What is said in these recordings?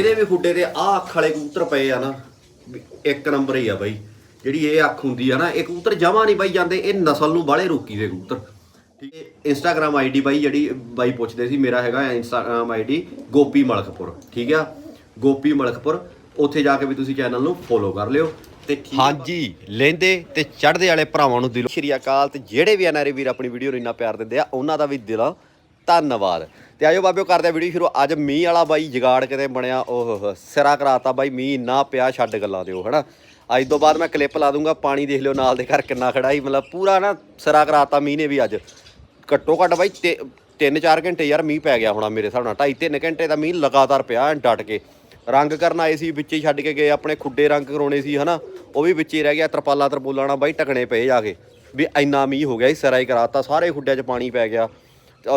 ਇਹਦੇ ਵੀ ਖੁੱਡੇ ਤੇ ਆਹ ਅੱਖ ਵਾਲੇ ਕਬੂਤਰ ਪਏ ਆ ਨਾ ਇੱਕ ਨੰਬਰ ਹੀ ਆ ਬਾਈ, ਜਿਹੜੀ ਇਹ ਅੱਖ ਹੁੰਦੀ ਆ ਨਾ, ਇਹ ਕਬੂਤਰ ਜਮਾ ਨਹੀਂ ਬਾਈ ਜਾਂਦੇ, ਇਹ ਨਸਲ ਨੂੰ ਬਾਲੇ ਰੋਕੀ ਦੇ ਕਬੂਤਰ। ਠੀਕ ਹੈ ਇੰਸਟਾਗ੍ਰam ਆਈਡੀ ਬਾਈ, ਜਿਹੜੀ ਬਾਈ ਪੁੱਛਦੇ ਸੀ, ਮੇਰਾ ਹੈਗਾ ਇੰਸਟਾਗ੍ਰam ਆਈਡੀ ਗੋਪੀ ਮਲਕਪੁਰ, ਠੀਕ ਆ? ਗੋਪੀ ਮਲਕਪੁਰ, ਉੱਥੇ ਜਾ ਕੇ ਵੀ ਤੁਸੀਂ ਚੈਨਲ ਨੂੰ ਫੋਲੋ ਕਰ ਲਿਓ ਤੇ ਹਾਂਜੀ, ਲੈਂਦੇ ਤੇ ਚੜ੍ਹਦੇ ਵਾਲੇ ਭਰਾਵਾਂ ਨੂੰ ਦਿਲੋਂ ਸ਼੍ਰੀ ਅਕਾਲ ਤੇ ਜਿਹੜੇ ਵੀ ਐਨਆਰਏ ਵੀਰ ਆਪਣੀ ਵੀਡੀਓ ਨੂੰ ਇੰਨਾ ਪਿਆਰ ਦਿੰਦੇ ਆ, ਉਹਨਾਂ ਦਾ ਵੀ ਦਿਲਾਂ ਧੰਨਵਾਦ। ਤੇ ਆਜੋ ਬਾਬਿਓ ਕਰਦੇ ਆ ਵੀਡੀਓ ਸ਼ੁਰੂ। ਅੱਜ ਮੀਂਹ ਵਾਲਾ ਬਾਈ, ਜਗਾੜ ਕਿਤੇ ਬਣਿਆ, ਓਹ ਸਿਰਾ ਕਰਾਤਾ ਬਾਈ, ਮੀਂਹ ਇੰਨਾ ਪਿਆ, ਛੱਡ ਗੱਲਾਂ ਦਿਓ, ਹਨਾ? ਅੱਜ ਤੋਂ ਬਾਅਦ ਮੈਂ ਕਲਿੱਪ ਲਾ ਦੂੰਗਾ, ਪਾਣੀ ਦੇਖ ਲਿਓ ਨਾਲ ਦੇ ਘਰ ਕਿੰਨਾ ਖੜਾ ਸੀ, ਮਤਲਬ ਪੂਰਾ ਨਾ ਸਿਰਾ ਕਰਾਤਾ ਮੀਂਹ ਨੇ ਵੀ ਅੱਜ। ਘੱਟੋ ਘੱਟ ਬਾਈ 3-4 ਘੰਟੇ ਯਾਰ ਮੀਂਹ ਪੈ ਗਿਆ ਹੋਣਾ ਮੇਰੇ ਹਿਸਾਬ ਨਾਲ 2.5-3 ਘੰਟੇ ਦਾ ਮੀਂਹ ਲਗਾਤਾਰ ਪਿਆ ਐਨ ਡਟ ਕੇ। ਰੰਗ ਕਰਨ ਆਏ ਸੀ, ਵਿੱਚ ਹੀ ਛੱਡ ਕੇ ਗਏ, ਆਪਣੇ ਖੁੱਡੇ ਰੰਗ ਕਰਾਉਣੇ ਸੀ, ਹਨਾ? ਉਹ ਵੀ ਵਿੱਚ ਹੀ ਰਹਿ ਗਿਆ ਤਰਪਾਲਾ ਤਰਪੂਲਾਂ ਨਾਲ ਬਾਈ ਟਕਣੇ ਪਏ ਜਾ ਕੇ, ਵੀ ਇੰਨਾ ਮੀਂਹ ਹੋ ਗਿਆ ਸੀ, ਸਿਰਾ ਹੀ ਕਰਾਤਾ, ਸਾਰੇ ਖੁੱਡਿਆਂ 'ਚ ਪਾਣੀ ਪੈ ਗਿਆ।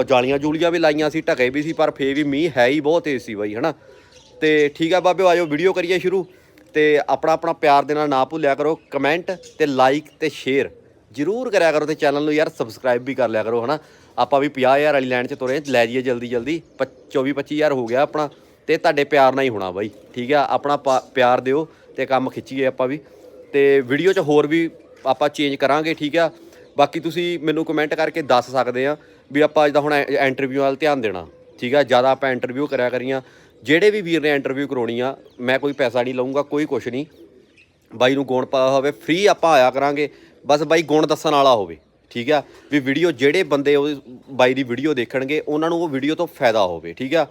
ਜਾਲੀਆਂ ਜੂਲੀਆਂ ਵੀ ਲਾਈਆਂ ਸੀ, ਢਕੇ ਵੀ ਸੀ, ਪਰ ਫੇਰ ਵੀ ਮੀਂਹ ਹੈ ਹੀ ਬਹੁਤ ਤੇਜ਼ ਸੀ ਬਾਈ, ਹਨਾ? ਤੇ ਠੀਕ ਆ ਬਾਬਿਓ ਆਜੋ ਵੀਡੀਓ ਕਰੀਏ ਸ਼ੁਰੂ। ਤੇ ਆਪਣਾ ਆਪਣਾ ਪਿਆਰ ਦੇ ਨਾਲ ਨਾ ਭੁੱਲਿਆ ਕਰੋ ਕਮੈਂਟ ਤੇ ਲਾਈਕ ਤੇ ਸ਼ੇਅਰ ਜਰੂਰ ਕਰਿਆ ਕਰੋ ਤੇ ਚੈਨਲ ਨੂੰ ਯਾਰ ਸਬਸਕ੍ਰਾਈਬ ਵੀ ਕਰ ਲਿਆ ਕਰੋ, ਹਨਾ? ਆਪਾਂ ਵੀ 50000 ਵਾਲੀ ਲਾਈਨ 'ਚ ਤੁਰੇ, ਲੈ ਜਾਈਏ ਜਲਦੀ ਜਲਦੀ। 24 25000 ਹੋ ਗਿਆ ਆਪਣਾ, ਤੇ ਤੁਹਾਡੇ ਪਿਆਰ ਨਾਲ ਹੀ ਹੋਣਾ ਬਾਈ, ਠੀਕ ਆ? ਆਪਣਾ ਪਾ- ਪਿਆਰ ਦਿਓ ਤੇ ਕੰਮ ਖਿੱਚੀਏ ਆਪਾਂ ਵੀ। ਤੇ ਵੀਡੀਓ 'ਚ ਹੋਰ ਵੀ ਆਪਾਂ ਚੇਂਜ ਕਰਾਂਗੇ, ਠੀਕ ਆ? ਬਾਕੀ ਤੁਸੀਂ ਮੈਨੂੰ ਕਮੈਂਟ ਕਰਕੇ ਦੱਸ ਸਕਦੇ ਆ ਵੀ ਆਪਾਂ ਅੱਜ ਦਾ ਹੁਣ ਇੰਟਰਵਿਊ ਵੱਲ ਧਿਆਨ ਦੇਣਾ। ਠੀਕ ਆ, ਜ਼ਿਆਦਾ ਆਪਾਂ ਇੰਟਰਵਿਊ ਕਰਿਆ ਕਰੀਆਂ। ਜਿਹੜੇ ਵੀ ਵੀਰ ਨੇ ਇੰਟਰਵਿਊ ਕਰਾਉਣੀ ਆ ਮੈਂ ਕੋਈ ਪੈਸਾ ਨਹੀਂ ਲਵਾਂਗਾ ਕੋਈ ਕੁਛ ਨਹੀਂ। ਬਾਈ ਨੂੰ ਗੁਣ ਪਾਇਆ ਹੋਵੇ ਫ੍ਰੀ ਆਪਾਂ ਆਇਆ ਕਰਾਂਗੇ। ਬਸ ਬਾਈ ਗੁਣ ਦੱਸਣ ਵਾਲਾ ਹੋਵੇ, ਠੀਕ ਆ। ਵੀ ਵੀਡੀਓ ਜਿਹੜੇ ਬੰਦੇ ਉਹ ਬਾਈ ਦੀ ਵੀਡੀਓ ਦੇਖਣਗੇ, ਉਹਨਾਂ ਨੂੰ ਉਹ ਵੀਡੀਓ ਤੋਂ ਫਾਇਦਾ ਹੋਵੇ, ਠੀਕ ਆ।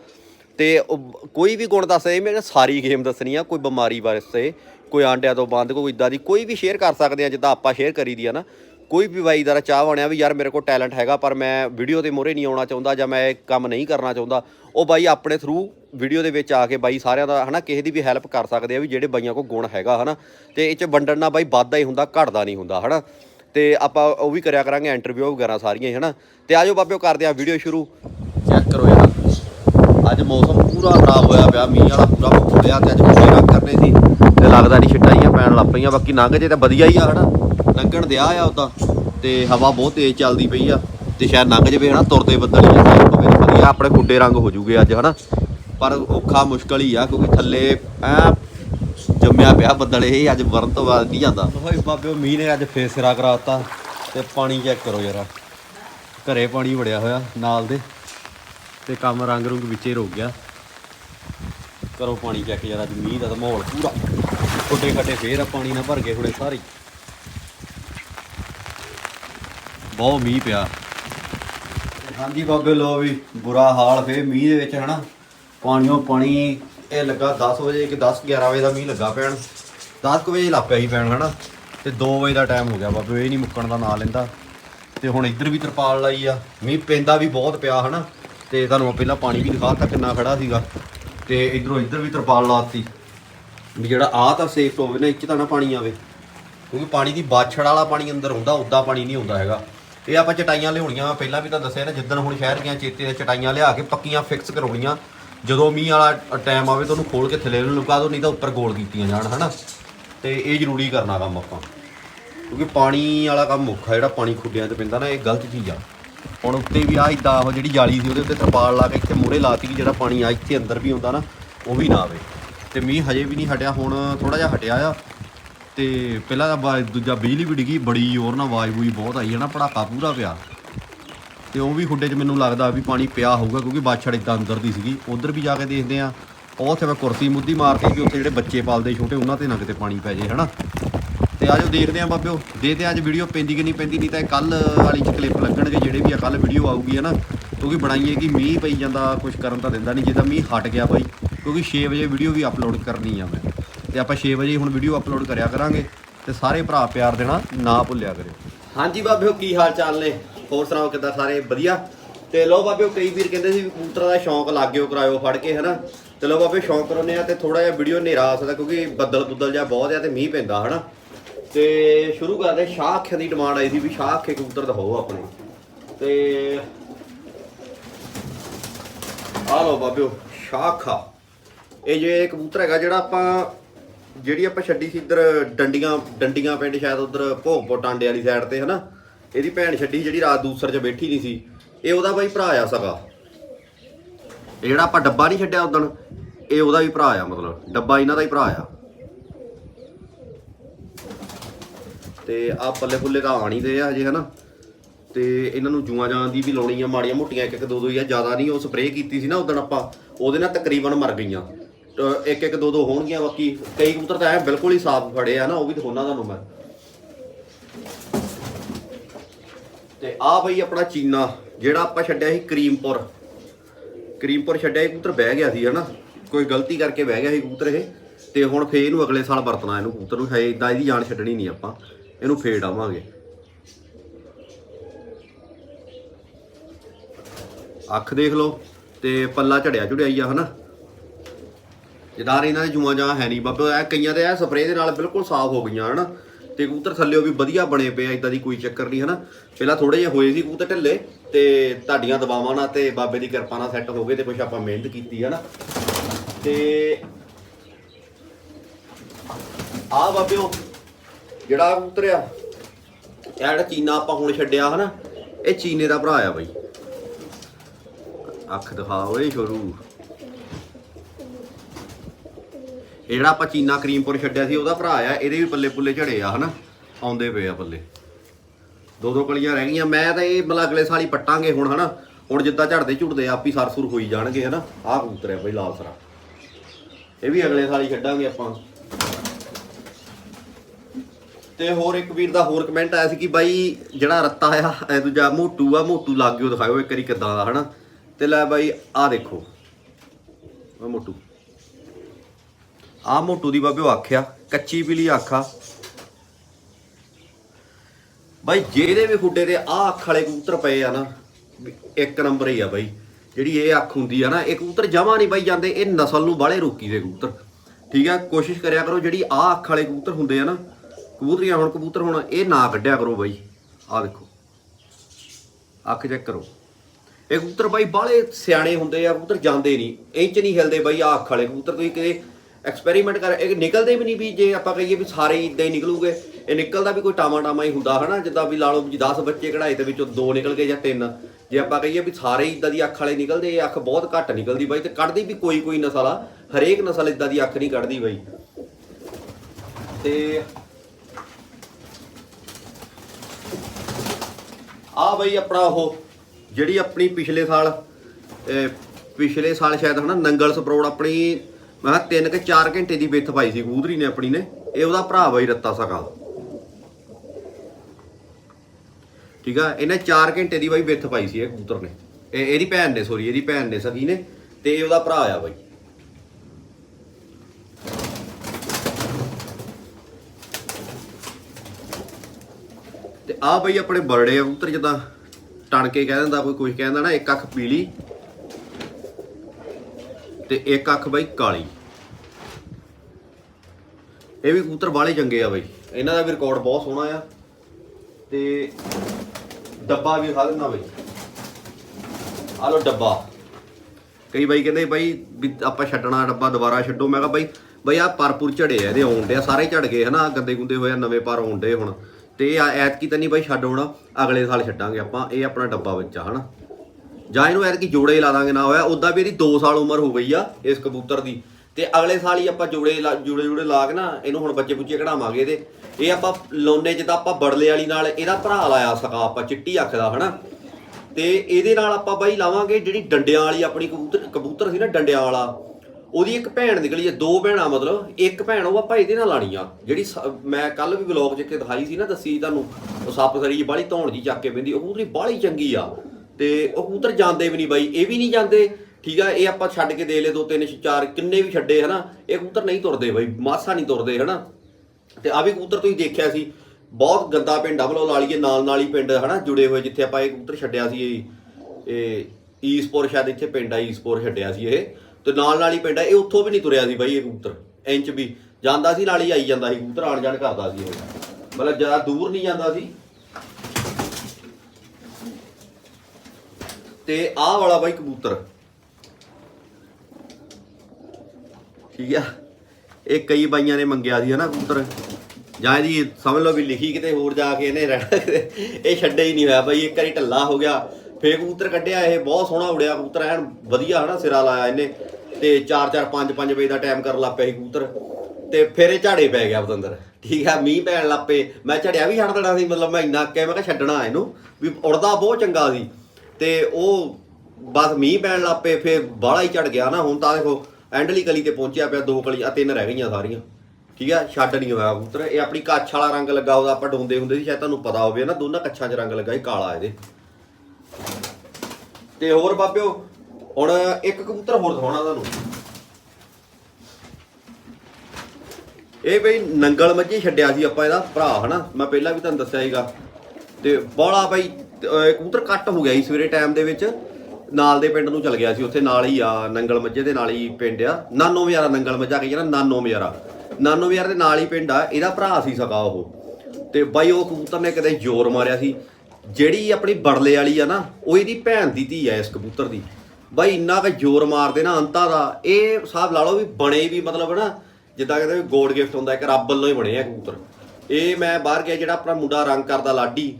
ਤੇ ਉਹ ਕੋਈ ਵੀ ਗੁਣ ਦੱਸ ਮੈਂ ਸਾਰੀ ਗੇਮ ਦੱਸਣੀ ਆ, ਕੋਈ ਬਿਮਾਰੀ ਵਾਸਤੇ, ਕੋਈ ਆਂਡਿਆਂ ਤੋਂ ਬੰਦ, ਕੋਈ ਇਦਾਂ ਦੀ, ਕੋਈ ਵੀ ਸ਼ੇਅਰ ਕਰ ਸਕਦੇ ਆ, ਜਿੱਦਾਂ ਆਪਾਂ ਸ਼ੇਅਰ ਕਰੀ ਦੀ ਆ ਨਾ। ਕੋਈ ਵੀ ਬਾਈ ਦਾ ਚਾਹ ਬਣਿਆ ਵੀ ਯਾਰ ਮੇਰੇ ਕੋਲ ਟੈਲੈਂਟ ਹੈਗਾ ਪਰ ਮੈਂ ਵੀਡੀਓ ਦੇ ਮੋਰੇ ਨਹੀਂ ਆਉਣਾ ਚਾਹੁੰਦਾ ਜਾਂ ਮੈਂ ਇਹ ਕੰਮ ਨਹੀਂ ਕਰਨਾ ਚਾਹੁੰਦਾ ਉਹ ਬਾਈ ਆਪਣੇ ਥਰੂ ਵੀਡੀਓ ਦੇ ਵਿੱਚ ਆ ਕੇ ਬਾਈ ਸਾਰਿਆਂ ਦਾ ਹਨਾ ਕਿਸੇ ਦੀ ਵੀ ਹੈਲਪ ਕਰ ਸਕਦੇ ਆ ਵੀ ਜਿਹੜੇ ਬਾਈਆਂ ਕੋਲ ਗੁਣ ਹੈਗਾ ਹਨਾ ਤੇ ਇਹ ਚ ਵੰਡਣ ਨਾਲ ਬਾਈ ਵੱਧਦਾ ਹੀ ਹੁੰਦਾ ਘਟਦਾ ਨਹੀਂ ਹੁੰਦਾ ਹਨਾ। ਤੇ ਆਪਾਂ ਉਹ ਵੀ ਕਰਿਆ ਕਰਾਂਗੇ ਇੰਟਰਵਿਊ ਵਗੈਰਾ ਸਾਰੀਆਂ ਹੀ ਹਨਾ। ਤੇ ਆਜੋ ਬਾਬਿਓ ਕਰਦੇ ਆ ਵੀਡੀਓ ਸ਼ੁਰੂ। ਚੈੱਕ ਕਰੋ ਯਾਰ। ਅੱਜ ਮੌਸਮ ਪੂਰਾ ਖਰਾਬ ਹੋਇਆ ਪਿਆ ਮੀਂਹ ਵਾਲਾ ਪੂਰਾ ਹੋਇਆ ਤੇ ਅੱਜ ਕੁੱਤੇ ਰੰਗ ਕਰਨੇ ਸੀ ਤੇ ਲੱਗਦਾ ਨਹੀਂ ਛਿੱਟਾਈਆਂ ਪੈਣ ਲੱਗ ਪਈਆਂ ਬਾਕੀ ਲੰਘ ਜੇ ਤਾਂ ਵਧੀਆ ਹੀ ਆ ਹਨਾ। ਲੰਘਣ ਦਿਆ ਆ ਉਦਾਂ ਤੇ ਹਵਾ ਬਹੁਤ ਤੇਜ਼ ਚੱਲਦੀ ਪਈ ਆ, ਤੇ ਸ਼ਾਇਦ ਲੰਘ ਜਵੇ ਹਨਾ, ਤੁਰਦੇ ਬੱਦਲ ਹੀ ਹੋਵੇ ਵਧੀਆ, ਆਪਣੇ ਖੁੱਡੇ ਰੰਗ ਹੋ ਜੂਗੇ ਅੱਜ ਹਨਾ। ਪਰ ਔਖਾ ਮੁਸ਼ਕਲ ਹੀ ਆ, ਕਿਉਂਕਿ ਥੱਲੇ ਐ ਜੰਮਿਆ ਪਿਆ ਬੱਦਲ ਇਹ, ਅੱਜ ਵਰਨ ਤੋਂ ਬਾਅਦ ਨਹੀਂ ਜਾਂਦਾ। ਓਏ ਬਾਬਿਓ ਮੀਂਹ ਨੇ ਅੱਜ ਫੇਰ ਸਿਰਾ ਕਰਾਤਾ, ਤੇ ਪਾਣੀ ਚੈੱਕ ਕਰੋ ਯਾਰ ਘਰੇ ਪਾਣੀ ਵੜਿਆ ਹੋਇਆ, ਨਾਲ ਦੇ, ਤੇ ਕੰਮ ਰੰਗ ਰੁੰਗ ਵਿੱਚੇ ਰੁਕ ਗਿਆ। ਕਰੋ ਪਾਣੀ ਚੈੱਕ ਯਾਰ ਅੱਜ ਮੀਂਹ ਦਾ ਤਾਂ ਮਾਹੌਲ ਪੂਰਾ। ਛੋਟੇ ਖੱਟੇ ਫੇਰ ਆ, ਪਾਣੀ ਨਾ ਭਰ ਗਏ ਹੁਣੇ ਸਾਰੇ ਹੀ। ਬਹੁਤ ਮੀਂਹ ਪਿਆ। ਹਾਂਜੀ ਬਾਬੇ ਲੋ ਵੀ ਬੁਰਾ ਹਾਲ, ਫੇਰ ਮੀਂਹ ਦੇ ਵਿੱਚ ਹਨਾ, ਪਾਣੀਓ ਪਾਣੀ, ਇਹ ਲੱਗਾ 10 ਵਜੇ ਕਿ 10 11 ਵਜੇ ਦਾ ਮੀਂਹ ਲੱਗਾ ਪੈਣ। 10 ਕੁ ਵਜੇ ਲੱਗ ਪਿਆ ਸੀ ਪੈਣ ਹਨਾ, ਤੇ 2 ਵਜੇ ਦਾ ਟਾਈਮ ਹੋ ਗਿਆ ਬਾਬੇ, ਇਹ ਨਹੀਂ ਮੁੱਕਣ ਦਾ ਨਾਂ ਲੈਂਦਾ। ਤੇ ਹੁਣ ਇੱਧਰ ਵੀ ਤਰਪਾਲ ਲਾਈ ਆ, ਮੀਂਹ ਪੈਂਦਾ ਵੀ ਬਹੁਤ ਪਿਆ ਹਨਾ, ਤੇ ਤੁਹਾਨੂੰ ਮੈਂ ਪਹਿਲਾਂ ਪਾਣੀ ਵੀ ਦਿਖਾਤਾ ਕਿੰਨਾ ਖੜਾ ਸੀਗਾ। ਤੇ ਇਧਰੋਂ ਇੱਧਰ ਵੀ ਤਰਪਾਲ ਲਾਤੀ। ਵੀ ਜਿਹੜਾ ਆ ਤਾਂ ਸੇਫ ਹੋਵੇ ਨਾ ਇੱਥੇ ਤਾਂ ਨਾ ਪਾਣੀ ਆਵੇ। ਕਿਉਂਕਿ ਪਾਣੀ ਦੀ ਬਾਛੜ ਵਾਲਾ ਪਾਣੀ ਅੰਦਰ ਹੁੰਦਾ ਉੱਦਾਂ ਪਾਣੀ ਨਹੀਂ ਹੁੰਦਾ ਹੈਗਾ। ਇਹ ਆਪਾਂ ਚਟਾਈਆਂ ਲਿਆਉਣੀਆਂ, ਪਹਿਲਾਂ ਵੀ ਤਾਂ ਦੱਸਿਆ ਨਾ, ਜਿੱਦਣ ਹੁਣ ਸ਼ਹਿਰ ਦੀਆਂ ਚੇਤੇ ਦੇ ਚਟਾਈਆਂ ਲਿਆ ਕੇ ਪੱਕੀਆਂ ਫਿਕਸ ਕਰਾਉਣੀਆਂ। ਜਦੋਂ ਮੀਂਹ ਵਾਲਾ ਟਾਈਮ ਆਵੇ ਤਾਂ ਉਹਨੂੰ ਖੋਲ ਕੇ ਥੱਲੇ ਨੂੰ ਲੁਕਾ ਦਿਓ ਨਹੀਂ ਤਾਂ ਉੱਪਰ ਗੋਲ ਕੀਤੀਆਂ ਜਾਣ, ਹਨਾ? ਤੇ ਇਹ ਜ਼ਰੂਰੀ ਕਰਨਾ ਕੰਮ ਆਪਾਂ। ਕਿਉਂਕਿ ਪਾਣੀ ਵਾਲਾ ਕੰਮ ਔਖਾ, ਜਿਹੜਾ ਪਾਣੀ ਖੁੱਡਿਆਂ 'ਚ ਪੈਂਦਾ ਨਾ, ਇਹ ਗਲਤ ਚੀਜ਼ ਆ। ਹੁਣ ਉੱਤੇ ਵੀ ਆ ਇਦਾਂ ਉਹ ਜਿਹੜੀ ਜਾਲੀ ਸੀ, ਉਹਦੇ ਉੱਤੇ ਤਰਪਾਲ ਲਾ ਕੇ ਇੱਥੇ ਮੂਹਰੇ ਲਾਤੀ ਕਿ ਜਿਹੜਾ ਪਾਣੀ ਆ ਇੱਥੇ ਅੰਦਰ ਵੀ ਆਉਂਦਾ ਨਾ, ਉਹ ਵੀ ਨਾ ਆਵੇ। ਤੇ ਮੀਂਹ ਹਜੇ ਵੀ ਨਹੀਂ ਹਟਿਆ, ਹੁਣ ਥੋੜਾ ਜਿਹਾ ਹਟਿਆ ਆ। ਤੇ ਪਹਿਲਾਂ ਤਾਂ ਬਾ- ਦੂਜਾ ਬਿਜਲੀ ਵੀ ਡਿੱਗੀ, ਬੜੀ ਜ਼ੋਰ ਨਾਲ ਆਵਾਜ਼ ਬੂਈ ਬਹੁਤ ਆਈ ਹੈ ਨਾ, ਪੜਾਕਾ ਪੂਰਾ ਪਿਆ। ਤੇ ਉਹ ਵੀ ਖੁੱਡੇ 'ਚ ਮੈਨੂੰ ਲੱਗਦਾ ਵੀ ਪਾਣੀ ਪਿਆ ਹੋਊਗਾ, ਕਿਉਂਕਿ ਬਾਛੜ ਇੱਦਾਂ ਅੰਦਰ ਦੀ ਸੀਗੀ। ਉਧਰ ਵੀ ਜਾ ਕੇ ਦੇਖਦੇ ਆ ਉਹ ਉੱਥੇ ਮੈਂ ਕੁਰਸੀ ਮੁੱਦੀ ਮਾਰਤੀ ਕਿ ਉੱਥੇ ਜਿਹੜੇ ਬੱਚੇ ਪਾਲਦੇ ਛੋਟੇ, ਉਹਨਾਂ ਤੇ ਨਾ ਕਿਤੇ ਪਾਣੀ ਪੈ ਜੇ, ਹਨਾ। ਤੇ ਆਜੋ ਦੇਖਦੇ ਆਂ ਬਾਬਿਓ। ਦੇਖਦੇ ਆਂ ਅੱਜ ਵੀਡੀਓ ਪੈਂਦੀ ਕਿ ਨਹੀਂ ਪੈਂਦੀ, ਨਹੀਂ ਤਾਂ ਇਹ ਕੱਲ ਵਾਲੀ ਚ ਕਲਿੱਪ ਲੱਗਣਗੇ, ਜਿਹੜੇ ਵੀ ਆ ਕੱਲ ਵੀਡੀਓ ਆਊਗੀ, ਹਨਾ। ਕਿਉਂਕਿ ਬਣਾਈਏ ਕਿ ਮੀਂਹ ਪਈ ਜਾਂਦਾ ਕੁਝ ਕਰਨ ਤਾਂ ਦਿੰਦਾ ਨਹੀਂ ਜਿੱਦਾਂ ਮੀਂਹ ਹਟ ਗਿਆ ਬਾਈ। ਕਿਉਂਕਿ 6 ਵਜੇ ਵੀਡੀਓ ਵੀ ਅਪਲੋਡ ਕਰਨੀ ਆ ਮੈਂ। ਤੇ ਆਪਾਂ 6 ਵਜੇ ਹੁਣ ਵੀਡੀਓ ਅਪਲੋਡ ਕਰਿਆ ਕਰਾਂਗੇ ਤੇ ਸਾਰੇ ਭਰਾ ਪਿਆਰ ਦੇਣਾ ਨਾ ਭੁੱਲਿਆ ਕਰਿਓ। ਹਾਂਜੀ ਬਾਬਿਓ, ਕੀ ਹਾਲ ਚਾਲ ਨੇ? ਹੋਰ ਸੁਣਾਓ ਕਿੱਦਾਂ ਸਾਰੇ? ਵਧੀਆ? ਤੇ ਲੋ ਬਾਬਿਓ, ਕਈ ਵੀਰ ਕਹਿੰਦੇ ਸੀ ਵੀ ਕਬੂਤਰਾਂ ਦਾ ਸ਼ੌਂਕ ਲੱਗਿਓ ਕਰਾਇਓ ਫੜ ਕੇ, ਹਨਾ? ਤੇ ਲੋ ਬਾਬਿਓ, ਸ਼ੌਂਕ ਕਰਾਉਂਦੇ ਆ ਤੇ ਥੋੜਾ ਜਿਹਾ ਵੀਡੀਓ ਹਨੇਰਾ ਆ ਸਕਦਾ ਕਿਉਂਕਿ ਬੱਦਲ ਬੁੱਦਲ ਜਿਹਾ ਬਹੁਤ ਆ ਤੇ ਮੀਂਹ ਪੈਂਦਾ, ਹਨਾ? ਤੇ ਸ਼ੁਰੂ ਕਰਦੇ, ਸ਼ਾਹ ਅੱਖੇ ਦੀ ਡਿਮਾਂਡ ਆਈ ਸੀ ਵੀ ਸ਼ਾਹ ਅੱਖੇ ਕਬੂਤਰ ਦਿਖਾਓ ਆਪਣੇ। ਤੇ ਆ ਲਓ ਬਾਬਿਓ, ਸ਼ਾਹ ਅੱਖਾ। ਇਹ ਜੇ ਕਬੂਤਰ ਹੈਗਾ ਜਿਹੜਾ ਆਪਾਂ ਜਿਹੜੀ ਆਪਾਂ ਛੱਡੀ ਸੀ ਇੱਧਰ ਡੰਡੀਆਂ ਡੰਡੀਆਂ ਪਿੰਡ ਸ਼ਾਇਦ ਉਧਰ ਭੋਗਪੁਰ ਟਾਂਡੇ ਵਾਲੀ ਸਾਈਡ ਤੇ, ਹਨਾ? ਇਹਦੀ ਭੈਣ ਛੱਡੀ ਜਿਹੜੀ ਰਾਤ ਦੂਸਰ 'ਚ ਬੈਠੀ ਨਹੀਂ ਸੀ। ਇਹ ਉਹਦਾ ਬਾਈ ਭਰਾ ਆ ਸਗਾ। ਇਹ ਜਿਹੜਾ ਆਪਾਂ ਡੱਬਾ ਨਹੀਂ ਛੱਡਿਆ ਉਦੋਂ ਇਹ ਉਹਦਾ ਵੀ ਭਰਾ ਆ, ਮਤਲਬ ਡੱਬਾ ਇਹਨਾਂ ਦਾ ਹੀ ਭਰਾ ਆ। ਤੇ ਆ ਪੱਲੇ ਪੁੱਲੇ ਤਾਂ ਆਣੀ ਦੇ ਆ ਹਜੇ, ਹਨਾ? ਤੇ ਇਹਨਾਂ ਨੂੰ ਜੂਆਂ ਜਾਣ ਦੀ ਵੀ ਲਾਉਣੀ ਆ, ਮਾੜੀਆਂ ਮੋਟੀਆਂ ਇੱਕ ਇੱਕ ਦੋ ਦੋ ਹੀ ਆ, ਜ਼ਿਆਦਾ ਨਹੀਂ ਉਹ ਸਪਰੇਅ ਕੀਤੀ ਸੀ ਨਾ ਉਦੋਂ ਆਪਾਂ, ਉਹਦੇ ਨਾਲ ਤਕਰੀਬਨ ਮਰ ਗਈਆਂ। ਇੱਕ ਇੱਕ ਦੋ ਦੋ ਹੋਣਗੀਆਂ, ਬਾਕੀ ਕਈ ਕਬੂਤਰ ਤਾਂ ਐ ਬਿਲਕੁਲ ਹੀ ਸਾਫ਼ ਫੜੇ ਆ ਨਾ, ਉਹ ਵੀ ਦਿਖਾਉਣਾ ਤੁਹਾਨੂੰ ਮੈਂ। ਤੇ ਆ ਬਈ ਆਪਣਾ ਚੀਨਾ, ਜਿਹੜਾ ਆਪਾਂ ਛੱਡਿਆ ਸੀ ਕਰੀਮਪੁਰ। ਕਰੀਮਪੁਰ ਛੱਡਿਆ ਇਹ ਕਬੂਤਰ ਬਹਿ ਗਿਆ ਸੀ, ਹਨਾ? ਕੋਈ ਗਲਤੀ ਕਰਕੇ ਬਹਿ ਗਿਆ ਸੀ ਕਬੂਤਰ ਇਹ। ਤੇ ਹੁਣ ਫੇਰ ਇਹਨੂੰ ਅਗਲੇ ਸਾਲ ਵਰਤਣਾ, ਇਹਨੂੰ ਕਬੂਤਰ ਨੂੰ ਹੈ ਇਦਾਂ ਇਹਦੀ ਜਾਨ ਛੱਡਣੀ ਨਹੀਂ ਆਪਾਂ। ਇਹਨੂੰ ਫੇਰ ਆਵਾਂਗੇ। ਅੱਖ ਦੇਖ ਲਓ, ਤੇ ਪੱਲਾ ਝੜਿਆ ਝੁੜਿਆਈ ਆ, ਹਨਾ? ਜਿਦਾਰ ਇਹਨਾਂ ਦੇ ਜੂਆਂ ਜਾਂ ਹੈ ਨਹੀਂ। ਬਾਬੇ ਐ ਕਈਆਂ ਦੇ ਇਹ ਸਪਰੇਅ ਦੇ ਨਾਲ ਬਿਲਕੁਲ ਸਾਫ਼ ਹੋ ਗਈਆਂ, ਹਨਾ। ਤੇ ਕਬੂਤਰ ਥੱਲੇਓ ਵੀ ਵਧੀਆ ਬਣੇ ਪਏ ਆ ਇਦਾਂ ਦੀ ਕੋਈ ਚੱਕਰ ਨਹੀਂ, ਹਨਾ। ਪਹਿਲਾਂ ਥੋੜੇ ਜਿਹੇ ਹੋਏ ਸੀ ਕਬੂਤਰ ਢਿੱਲੇ ਤੇ ਤੁਹਾਡੀਆਂ ਦਵਾਵਾਂ ਨਾਲ ਤੇ ਬਾਬੇ ਦੀ ਕਿਰਪਾ ਨਾਲ ਸੈੱਟ ਹੋ ਗਏ ਤੇ ਕੁਝ ਆਪਾਂ ਮਿਹਨਤ ਕੀਤੀ, ਹਨਾ। ਤੇ ਆ ਬਾਬਿਓ ਜਿਹੜਾ ਕਬੂਤਰ ਆ, ਇਹ ਜਿਹੜਾ ਚੀਨਾ ਆਪਾਂ ਹੁਣ ਛੱਡਿਆ, ਹਨਾ। ਇਹ ਚੀਨੇ ਦਾ ਭਰਾ ਆ ਬਾਈ। ਅੱਖ ਦਿਖਾ ਓਏ ਸ਼ੁਰੂ ਇਹ ਜਿਹੜਾ ਆਪਾਂ ਚੀਨਾ ਕਰੀਮਪੁਰ ਛੱਡਿਆ ਸੀ, ਉਹਦਾ ਭਰਾ ਆ, ਇਹਦੇ ਵੀ ਪੱਲੇ ਪੁੱਲੇ ਝੜੇ ਆ, ਹਨਾ? ਆਉਂਦੇ ਪਏ ਆ ਪੱਲੇ। ਦੋ ਦੋ ਕਲੀਆਂ ਰਹਿ ਗਈਆਂ, ਮੈਂ ਤਾਂ ਇਹ ਮਤਲਬ ਅਗਲੇ ਸਾਲ ਹੀ ਪੱਟਾਂਗੇ ਹੁਣ, ਹਨਾ? ਹੁਣ ਜਿੱਦਾਂ ਝੜਦੇ ਝੁੜਦੇ ਆਪ ਹੀ ਸਰਸੁਰ ਹੋਈ ਜਾਣਗੇ, ਹਨਾ? ਆਹ ਕਬੂਤਰ ਆ ਬਈ, ਲਾਲ ਸਰਾ। ਇਹ ਵੀ ਅਗਲੇ ਸਾਲ ਹੀ ਛੱਡਾਂਗੇ ਆਪਾਂ। ਤੇ ਹੋਰ ਇੱਕ ਵੀਰ ਦਾ ਹੋਰ ਕਮੈਂਟ ਆਇਆ ਸੀ ਕਿ ਬਾਈ ਜਿਹੜਾ ਰੱਤਾ ਆ, ਇਹ ਦੂਜਾ ਮੋਟੂ ਆ, ਮੋਟੂ ਲੱਗ ਗਿਓ ਦਿਖਾਇਓ ਇੱਕ ਵਾਰੀ ਕਿਦਾਂ ਦਾ, ਹਨਾ? ਤੇ ਲੈ ਬਾਈ, ਆਹ ਦੇਖੋ। ਉਹ ਮੋਟੂ। ਆ ਮੋਟੂ ਦੀ ਬਾਬਿਓ ਆਖਿਆ, ਕੱਚੀ ਪੀਲੀ ਆਖਾ। ਬਾਈ, ਜਿਹਦੇ ਵੀ ਖੁੱਡੇ ਤੇ ਆ ਅੱਖ ਵਾਲੇ ਕਬੂਤਰ ਪਏ ਆ ਨਾ ਇੱਕ ਨੰਬਰ ਹੀ ਆ ਬਾਈ। ਜਿਹੜੀ ਇਹ ਅੱਖ ਹੁੰਦੀ ਆ ਨਾ, ਇਹ ਕਬੂਤਰ ਜਮਾ ਨਹੀਂ ਬਾਈ ਜਾਂਦੇ, ਇਹ ਨਸਲ ਨੂੰ ਬਾਲੇ ਰੋਕੀ ਦੇ ਕਬੂਤਰ। ਠੀਕ ਆ, ਕੋਸ਼ਿਸ਼ ਕਰਿਆ ਕਰੋ, ਜਿਹੜੀ ਆ ਅੱਖ ਵਾਲੇ ਕਬੂਤਰ ਹੁੰਦੇ ਆ ਨਾ, ਕਬੂਤਰੀਆਂ ਹੁਣ, ਕਬੂਤਰ ਹੁਣ ਇਹ ਨਾ ਕੱਢਿਆ ਕਰੋ ਬਾਈ। ਆ ਦੇਖੋ। ਅੱਖ ਚੈੱਕ ਕਰੋ। ਇਹ ਕਬੂਤਰ ਬਾਈ ਬਾਲੇ ਸਿਆਣੇ ਹੁੰਦੇ ਆ, ਕਬੂਤਰ ਜਾਂਦੇ ਨਹੀਂ। ਇੰਚ ਨਹੀਂ ਹਿਲਦੇ ਬਾਈ ਆ ਅੱਖ ਵਾਲੇ ਕਬੂਤਰ। ਤੁਸੀਂ ਕਿਤੇ ਐਕਸਪੈਰੀਮੈਂਟ ਕਰ, ਇਹ ਨਿਕਲਦੇ ਵੀ ਨਹੀਂ ਵੀ ਜੇ ਆਪਾਂ ਕਹੀਏ ਵੀ ਸਾਰੇ ਹੀ ਇਦਾਂ ਹੀ ਨਿਕਲੂਗੇ, ਇਹ ਨਿਕਲਦਾ ਵੀ ਕੋਈ ਟਾਮਾ ਟਾਮਾ ਹੀ ਹੁੰਦਾ ਹਨਾ, ਜਿੱਦਾਂ ਵੀ ਲਾ ਲਓ ਵੀ 10 ਬੱਚੇ ਕਢਾਏ ਤੇ ਵਿੱਚੋਂ ਦੋ ਨਿਕਲ ਗਏ ਜਾਂ ਤਿੰਨ। ਜੇ ਆਪਾਂ ਕਹੀਏ ਵੀ ਸਾਰੇ ਹੀ ਇਦਾਂ ਦੀ ਅੱਖ ਵਾਲੇ ਨਿਕਲਦੇ, ਇਹ ਅੱਖ ਬਹੁਤ ਘੱਟ ਨਿਕਲਦੀ ਬਾਈ ਤੇ ਕੱਢਦੀ ਵੀ ਕੋਈ ਕੋਈ ਨਸਲ ਆ, ਹਰੇਕ ਨਸਲ ਇਦਾਂ ਦੀ ਅੱਖ ਨਹੀਂ ਕੱਢਦੀ ਬਾਈ। ਤੇ ਆ ਬਾਈ ਆਪਣਾ ਉਹ, ਜਿਹੜੀ ਆਪਣੀ ਪਿਛਲੇ ਸਾਲ ਪਿਛਲੇ ਸਾਲ ਸ਼ਾਇਦ ਹਨਾ ਨੰਗਲ ਸਪਰੋੜ ਆਪਣੀ ਮੈਂ ਕਿਹਾ ਤਿੰਨ ਕੇ 4 ਘੰਟੇ ਦੀ ਵਿੱਥ ਪਾਈ ਸੀ, ਕਬੂਤਰੀ ਨੇ ਆਪਣੀ ਨੇ। ਇਹ ਉਹਦਾ ਭਰਾ ਬਾਈ ਰੱਤਾ ਸਕਾ। ਠੀਕ ਆ? ਇਹਨੇ 4 ਘੰਟੇ ਦੀ ਬਾਈ ਵਿੱਥ ਪਾਈ ਸੀ ਇਹ ਕਬੂਤਰ ਨੇ। ਇਹ ਇਹਦੀ ਭੈਣ ਨੇ ਸੋਰੀ ਇਹਦੀ ਭੈਣ ਨੇ ਸਗੀ ਨੇ ਤੇ ਇਹ ਉਹਦਾ ਭਰਾ ਆ ਬਾਈ। ਤੇ ਆ ਬਈ ਆਪਣੇ ਬਰੜੇ ਆ ਕਬੂਤਰ ਜਿੱਦਾਂ ਟਣ ਕੇ ਕਹਿ ਦਿੰਦਾ, ਕੋਈ ਕੁਝ ਕਹਿੰਦਾ ਨਾ, ਇੱਕ ਅੱਖ ਪੀਲੀ ਤੇ ਇੱਕ ਅੱਖ ਬਾਈ ਕਾਲੀ। ਇਹ ਵੀ ਕਬੂਤਰ ਬਾਲੇ ਚੰਗੇ ਆ ਬਾਈ। ਇਹਨਾਂ ਦਾ ਵੀ ਰਿਕਾਰਡ ਬਹੁਤ ਸੋਹਣਾ ਆ। ਤੇ ਡੱਬਾ ਵੀ ਖਾ ਦਿੰਦਾ ਬਈ। ਆ ਲੋ ਡੱਬਾ। ਕਈ ਬਾਈ ਕਹਿੰਦੇ ਬਾਈ ਵੀ ਆਪਾਂ ਛੱਡਣਾ ਡੱਬਾ, ਦੁਬਾਰਾ ਛੱਡੋ। ਮੈਂ ਕਿਹਾ ਬਾਈ, ਬਈ ਆ ਪਰਪੁਰ ਝੜੇ ਆ, ਇਹਦੇ ਆਉਣ ਦੇ ਆ, ਸਾਰੇ ਝੜ ਗਏ ਹਨਾ ਗੰਦੇ ਗੁੰਦੇ ਹੋਏ ਆ, ਨਵੇਂ ਪਰ ਆਉਣ ਦੇ ਹੁਣ। ਤੇ ਇਹ ਐਤਕੀ ਤਾਂ ਨਹੀਂ ਬਾਈ ਛੱਡ ਹੋਣਾ ਅਗਲੇ ਸਾਲ ਛੱਡਾਂਗੇ ਆਪਾਂ, ਇਹ ਆਪਣਾ ਡੱਬਾ ਬੱਚਾ, ਹਨਾ। ਜਾਂ ਇਹਨੂੰ ਐਤਕੀ ਜੋੜੇ ਲਾ ਦਾਂਗੇ ਨਾ ਹੋਇਆ ਉਦਾਂ ਵੀ ਇਹਦੀ 2 ਸਾਲ ਉਮਰ ਹੋ ਗਈ ਆ ਇਸ ਕਬੂਤਰ ਦੀ। ਤੇ ਅਗਲੇ ਸਾਲ ਹੀ ਆਪਾਂ ਜੋੜੇ ਲਾ- ਜੋੜੇ ਜੋੜੇ ਲਾ ਕੇ ਨਾ, ਇਹਨੂੰ ਹੁਣ ਬੱਚੇ ਬੁੱਚੇ ਕਢਾਵਾਂਗੇ ਇਹਦੇ। ਇਹ ਆਪਾਂ ਲੋਨੇ ਜਿੱਦਾਂ ਆਪਾਂ ਬੜਲੇ ਵਾਲੀ ਨਾਲ ਇਹਦਾ ਭਰਾ ਲਾਇਆ ਸਕਾ ਆਪਾਂ, ਚਿੱਟੀ ਅੱਖ ਦਾ, ਹਨਾ? ਤੇ ਇਹਦੇ ਨਾਲ ਆਪਾਂ ਬਾਈ ਲਾਵਾਂਗੇ ਜਿਹੜੀ ਡੰਡਿਆਂ ਵਾਲੀ ਆਪਣੀ ਕਬੂਤਰ ਕਬੂਤਰ ਸੀ ਨਾ ਡੰਡਿਆਂ ਵਾਲਾ, ਉਹਦੀ ਇੱਕ ਭੈਣ ਨਿਕਲੀ ਹੈ ਦੋ ਭੈਣਾਂ ਮਤਲਬ, ਇੱਕ ਭੈਣ ਉਹ ਆਪਾਂ ਇਹਦੇ ਨਾਲ ਲਾਣੀ ਆ। ਜਿਹੜੀ ਸ- ਮੈਂ ਕੱਲ ਵੀ ਵਲੌਗ 'ਚ ਇੱਕ ਦਿਖਾਈ ਸੀ ਨਾ, ਦੱਸੀ ਤੁਹਾਨੂੰ, ਉਹ ਸੱਪ ਸਰੀ ਜੀ ਬਾਲੀ ਧੌਣ ਜੀ ਚੱਕ ਕੇ ਪੈਂਦੀ ਉਹ ਕਬੂਤਰੀ ਬਾਲੀ ਚੰਗੀ ਆ। ਤੇ ਉਹ ਕਬੂਤਰ ਜਾਂਦੇ ਵੀ ਨਹੀਂ ਬਾਈ, ਇਹ ਵੀ ਨਹੀਂ ਜਾਂਦੇ। ਠੀਕ ਆ, ਇਹ ਆਪਾਂ ਛੱਡ ਕੇ ਦੇ ਲਏ ਦੋ, ਤਿੰਨ, ਚਾਰ, ਕਿੰਨੇ ਵੀ ਛੱਡੇ, ਹਨਾ। ਇਹ ਕਬੂਤਰ ਨਹੀਂ ਤੁਰਦੇ ਬਾਈ, ਮਾਸਾ ਨਹੀਂ ਤੁਰਦੇ, ਹਨਾ। ਤੇ ਆ ਵੀ ਕਬੂਤਰ ਤੁਸੀਂ ਦੇਖਿਆ ਸੀ, ਬਹੁਤ ਗੰਦਾ ਪਿੰਡ ਆ, ਬਲੋ ਲਾਲੀਏ ਨਾਲ ਨਾਲ ਹੀ ਪਿੰਡ, ਹਨਾ, ਜੁੜੇ ਹੋਏ, ਜਿੱਥੇ ਆਪਾਂ ਇਹ ਕਬੂਤਰ ਛੱਡਿਆ ਸੀ, ਇਹ ਇਹ ਈਸਪੁਰ ਸ਼ਾਇਦ ਇੱਥੇ ਪਿੰਡ ਆ, ਈਸਪੁਰ ਛੱਡਿਆ ਸੀ ਇਹ। ਤੇ ਨਾਲ ਨਾਲ ਹੀ ਪਿੰਡ ਆ, ਇਹ ਉੱਥੋਂ ਵੀ ਨਹੀਂ ਤੁਰਿਆ ਸੀ ਬਾਈ ਇਹ ਕਬੂਤਰ, ਇੰਚ ਵੀ। ਜਾਂਦਾ ਸੀ, ਨਾਲ ਹੀ ਆਈ ਜਾਂਦਾ ਸੀ ਕਬੂਤਰ ਆਣ ਜਾਣ ਕਰਦਾ ਸੀ ਇਹ। ਮਤਲਬ ਜ਼ਿਆਦਾ ਦੂਰ ਨਹੀਂ ਜਾਂਦਾ ਸੀ। ਤੇ ਆਹ ਵਾਲਾ ਬਾਈ ਕਬੂਤਰ। ਠੀਕ ਆ? ਇਹ ਕਈ ਬਾਈਆਂ ਨੇ ਮੰਗਿਆ ਸੀ ਹਨਾ ਕਬੂਤਰ। ਜਾਂ ਜੀ ਸਮਝ ਲਓ ਵੀ ਲਿਖੀ ਕਿਤੇ ਹੋਰ ਜਾ ਕੇ ਇਹਨੇ ਰਹਿਣਾ ਇਹ ਛੱਡੇ ਹੀ ਨਹੀਂ ਹੋਇਆ ਬਾਈ, ਇੱਕ ਵਾਰੀ ਢੱਲਾ ਹੋ ਗਿਆ। ਫੇਰ ਕਬੂਤਰ ਕੱਢਿਆ, ਇਹ ਬਹੁਤ ਸੋਹਣਾ ਉੜਿਆ ਕਬੂਤਰ, ਐਨ ਵਧੀਆ ਹਨਾ ਸਿਰਾ ਲਾਇਆ ਇਹਨੇ। ਤੇ 4-4 5-5 ਵਜੇ ਦਾ ਟਾਈਮ ਕਰਨ ਲੱਗ ਪਿਆ ਸੀ ਕਬੂਤਰ। ਤੇ ਫਿਰ ਇਹ ਝਾੜੇ ਪੈ ਗਿਆ ਬਤੰਦਰ। ਠੀਕ ਆ, ਮੀਂਹ ਪੈਣ ਲੱਗ ਪਏ। ਮੈਂ ਝੜਿਆ ਵੀ ਛੱਡ ਦੇਣਾ ਸੀ, ਮਤਲਬ ਮੈਂ ਇੰਨਾ ਕਿ ਮੈਂ ਕਿਹਾ ਛੱਡਣਾ ਇਹਨੂੰ। ਵੀ ਉੜਦਾ ਬਹੁਤ ਚੰਗਾ ਸੀ। ਤੇ ਉਹ ਬਸ ਮੀਂਹ ਪੈਣ ਲੱਗ ਪਏ, ਫਿਰ ਬਾਹਲਾ ਹੀ ਝੜ ਗਿਆ ਨਾ ਹੁਣ ਤਾਂ ਦੇਖੋ, ਐਂਡਲੀ ਕਲੀ ਤੇ ਪਹੁੰਚਿਆ ਪਿਆ, ਦੋ ਕਲੀ ਆ ਤਿੰਨ ਰਹਿ ਗਈਆਂ ਸਾਰੀਆਂ। ਠੀਕ ਆ, ਛੱਡ ਨਹੀਂ ਹੋਇਆ ਕਬੂਤਰ। ਇਹ ਆਪਣੀ ਕੱਛ ਵਾਲਾ ਰੰਗ ਲੱਗਾ ਉਹਦਾ, ਆਪਾਂ ਡੋਂਦੇ ਹੁੰਦੇ ਸੀ, ਸ਼ਾਇਦ ਤੁਹਾਨੂੰ ਪਤਾ ਹੋਵੇ ਨਾ, ਦੋਨਾਂ ਕੱਛਾਂ 'ਚ ਰੰਗ ਲੱਗਾ ਸੀ, ਕਾਲਾ ਇਹਦੇ। ਤੇ ਹੋਰ ਬਾਬਿਓ, ਹੁਣ ਇੱਕ ਕਬੂਤਰ ਹੋਰ ਦਿਖਾਉਣਾ ਤੁਹਾਨੂੰ। ਇਹ ਬਈ ਨੰਗਲ ਮੱਝੀ ਛੱਡਿਆ ਸੀ ਆਪਾਂ ਇਹਦਾ ਭਰਾ, ਹਨਾ? ਮੈਂ ਪਹਿਲਾਂ ਵੀ ਤੁਹਾਨੂੰ ਦੱਸਿਆ ਸੀਗਾ। ਤੇ ਬੋਲਾ ਬਈ ਕਬੂਤਰ ਕੱਟ ਹੋ ਗਿਆ ਸੀ ਸਵੇਰੇ ਟਾਈਮ ਦੇ ਵਿੱਚ। ਨਾਲ ਦੇ ਪਿੰਡ ਨੂੰ ਚਲ ਗਿਆ ਸੀ, ਉੱਥੇ ਨਾਲ ਹੀ ਆ, ਨੰਗਲ ਮੱਝੇ ਦੇ ਨਾਲ ਹੀ ਪਿੰਡ ਆ। ਨਾਨੋ ਮਿਆਰਾ ਨੰਗਲ ਮੱਝਾ ਕਹੀ ਨਾ, ਨਾਨੋ ਮਿਆਰਾ। ਨਾਨੋ ਮਿਆਰਾ ਦੇ ਨਾਲ ਹੀ ਪਿੰਡ ਆ, ਇਹਦਾ ਭਰਾ ਸੀ ਸਕਾ ਉਹ। ਤੇ ਬਾਈ ਉਹ ਕਬੂਤਰ ਨੇ ਕਦੇ ਜ਼ੋਰ ਮਾਰਿਆ ਸੀ। ਜਿਹੜੀ ਆਪਣੀ ਬੜਲੇ ਵਾਲੀ ਆ ਨਾ, ਉਹ ਇਹਦੀ ਭੈਣ ਦੀ ਧੀ ਆ ਇਸ ਕਬੂਤਰ ਦੀ। ਬਾਈ ਇੰਨਾ ਕੁ ਜ਼ੋਰ ਮਾਰਦੇ ਨਾ ਅੰਤਾ ਦਾ, ਇਹ ਹਿਸਾਬ ਲਾ ਲਓ ਵੀ ਬਣੇ ਵੀ ਮਤਲਬ ਨਾ, ਜਿੱਦਾਂ ਕਹਿੰਦੇ ਵੀ ਗੋਡ ਗਿਫਟ ਹੁੰਦਾ, ਇੱਕ ਰੱਬ ਵੱਲੋਂ ਹੀ ਬਣੇ ਆ ਕਬੂਤਰ। ਇਹ ਮੈਂ ਬਾਹਰ ਗਿਆ, ਜਿਹੜਾ ਆਪਣਾ ਮੁੰਡਾ ਰੰਗ ਕਰਦਾ, ਲਾਡੀ।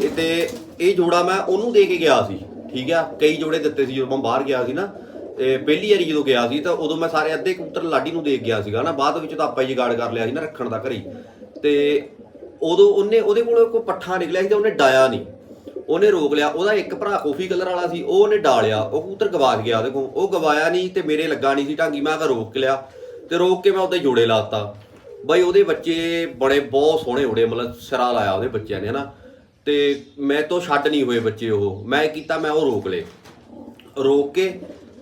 ਇਹ ਤੇ ਇਹ ਜੋੜਾ ਮੈਂ ਉਹਨੂੰ ਦੇ ਕੇ ਗਿਆ ਸੀ, ਠੀਕ ਆ? ਕਈ ਜੋੜੇ ਦਿੱਤੇ ਸੀ ਜਦੋਂ ਮੈਂ ਬਾਹਰ ਗਿਆ ਸੀ ਨਾ। ਤੇ ਪਹਿਲੀ ਵਾਰੀ ਜਦੋਂ ਗਿਆ ਸੀ ਤਾਂ ਉਦੋਂ ਮੈਂ ਸਾਰੇ ਅੱਧੇ ਕਬੂਤਰ ਲਾਡੀ ਨੂੰ ਦੇ ਕੇ ਗਿਆ ਸੀਗਾ ਨਾ। ਬਾਅਦ ਵਿੱਚ ਤਾਂ ਆਪਾਂ ਹੀ ਜਗਾੜ ਕਰ ਲਿਆ ਸੀ ਨਾ ਰੱਖਣ ਦਾ ਘਰੀ। ਤੇ ਉਦੋਂ ਉਹਨੇ ਉਹਦੇ ਕੋਲ ਕੋਈ ਪੱਠਾ ਨਿਕਲਿਆ ਸੀ ਤੇ ਉਹਨੇ ਡਾਇਆ ਨਹੀਂ। ਉਹਨੇ ਰੋਕ ਲਿਆ। ਉਹਦਾ ਇੱਕ ਭਰਾ ਕਾਫੀ ਕਲਰ ਵਾਲਾ ਸੀ, ਉਹ ਉਹਨੇ ਡਾਲਿਆ। ਉਹ ਕਬੂਤਰ ਗਵਾਚ ਗਿਆ ਉਹਦੇ ਕੋਲ ਉਹ ਗਵਾਇਆ ਨਹੀਂ ਤੇ ਮੇਰੇ ਲੱਗਾ ਨਹੀਂ ਸੀ ਢਾਂਗੀ। ਮੈਂ ਕਿਹਾ ਰੋਕ ਲਿਆ। ਤੇ ਰੋਕ ਕੇ ਮੈਂ ਉਹਦੇ ਜੋੜੇ ਲਾਤਾ। ਬਾਈ ਉਹਦੇ ਬੱਚੇ ਬੜੇ ਬਹੁਤ ਸੋਹਣੇ ਉੜੇ ਮਤਲਬ ਸਿਰਾ ਲਾਇਆ ਉਹਦੇ ਬੱਚਿਆਂ ਨੇ ਹਨਾ ਤੇ ਮੈਂ ਤੋਂ ਛੱਡ ਨਹੀਂ ਹੋਏ ਬੱਚੇ ਉਹ। ਮੈਂ ਕੀਤਾ, ਮੈਂ ਉਹ ਰੋਕ ਲਏ। ਰੋਕ ਕੇ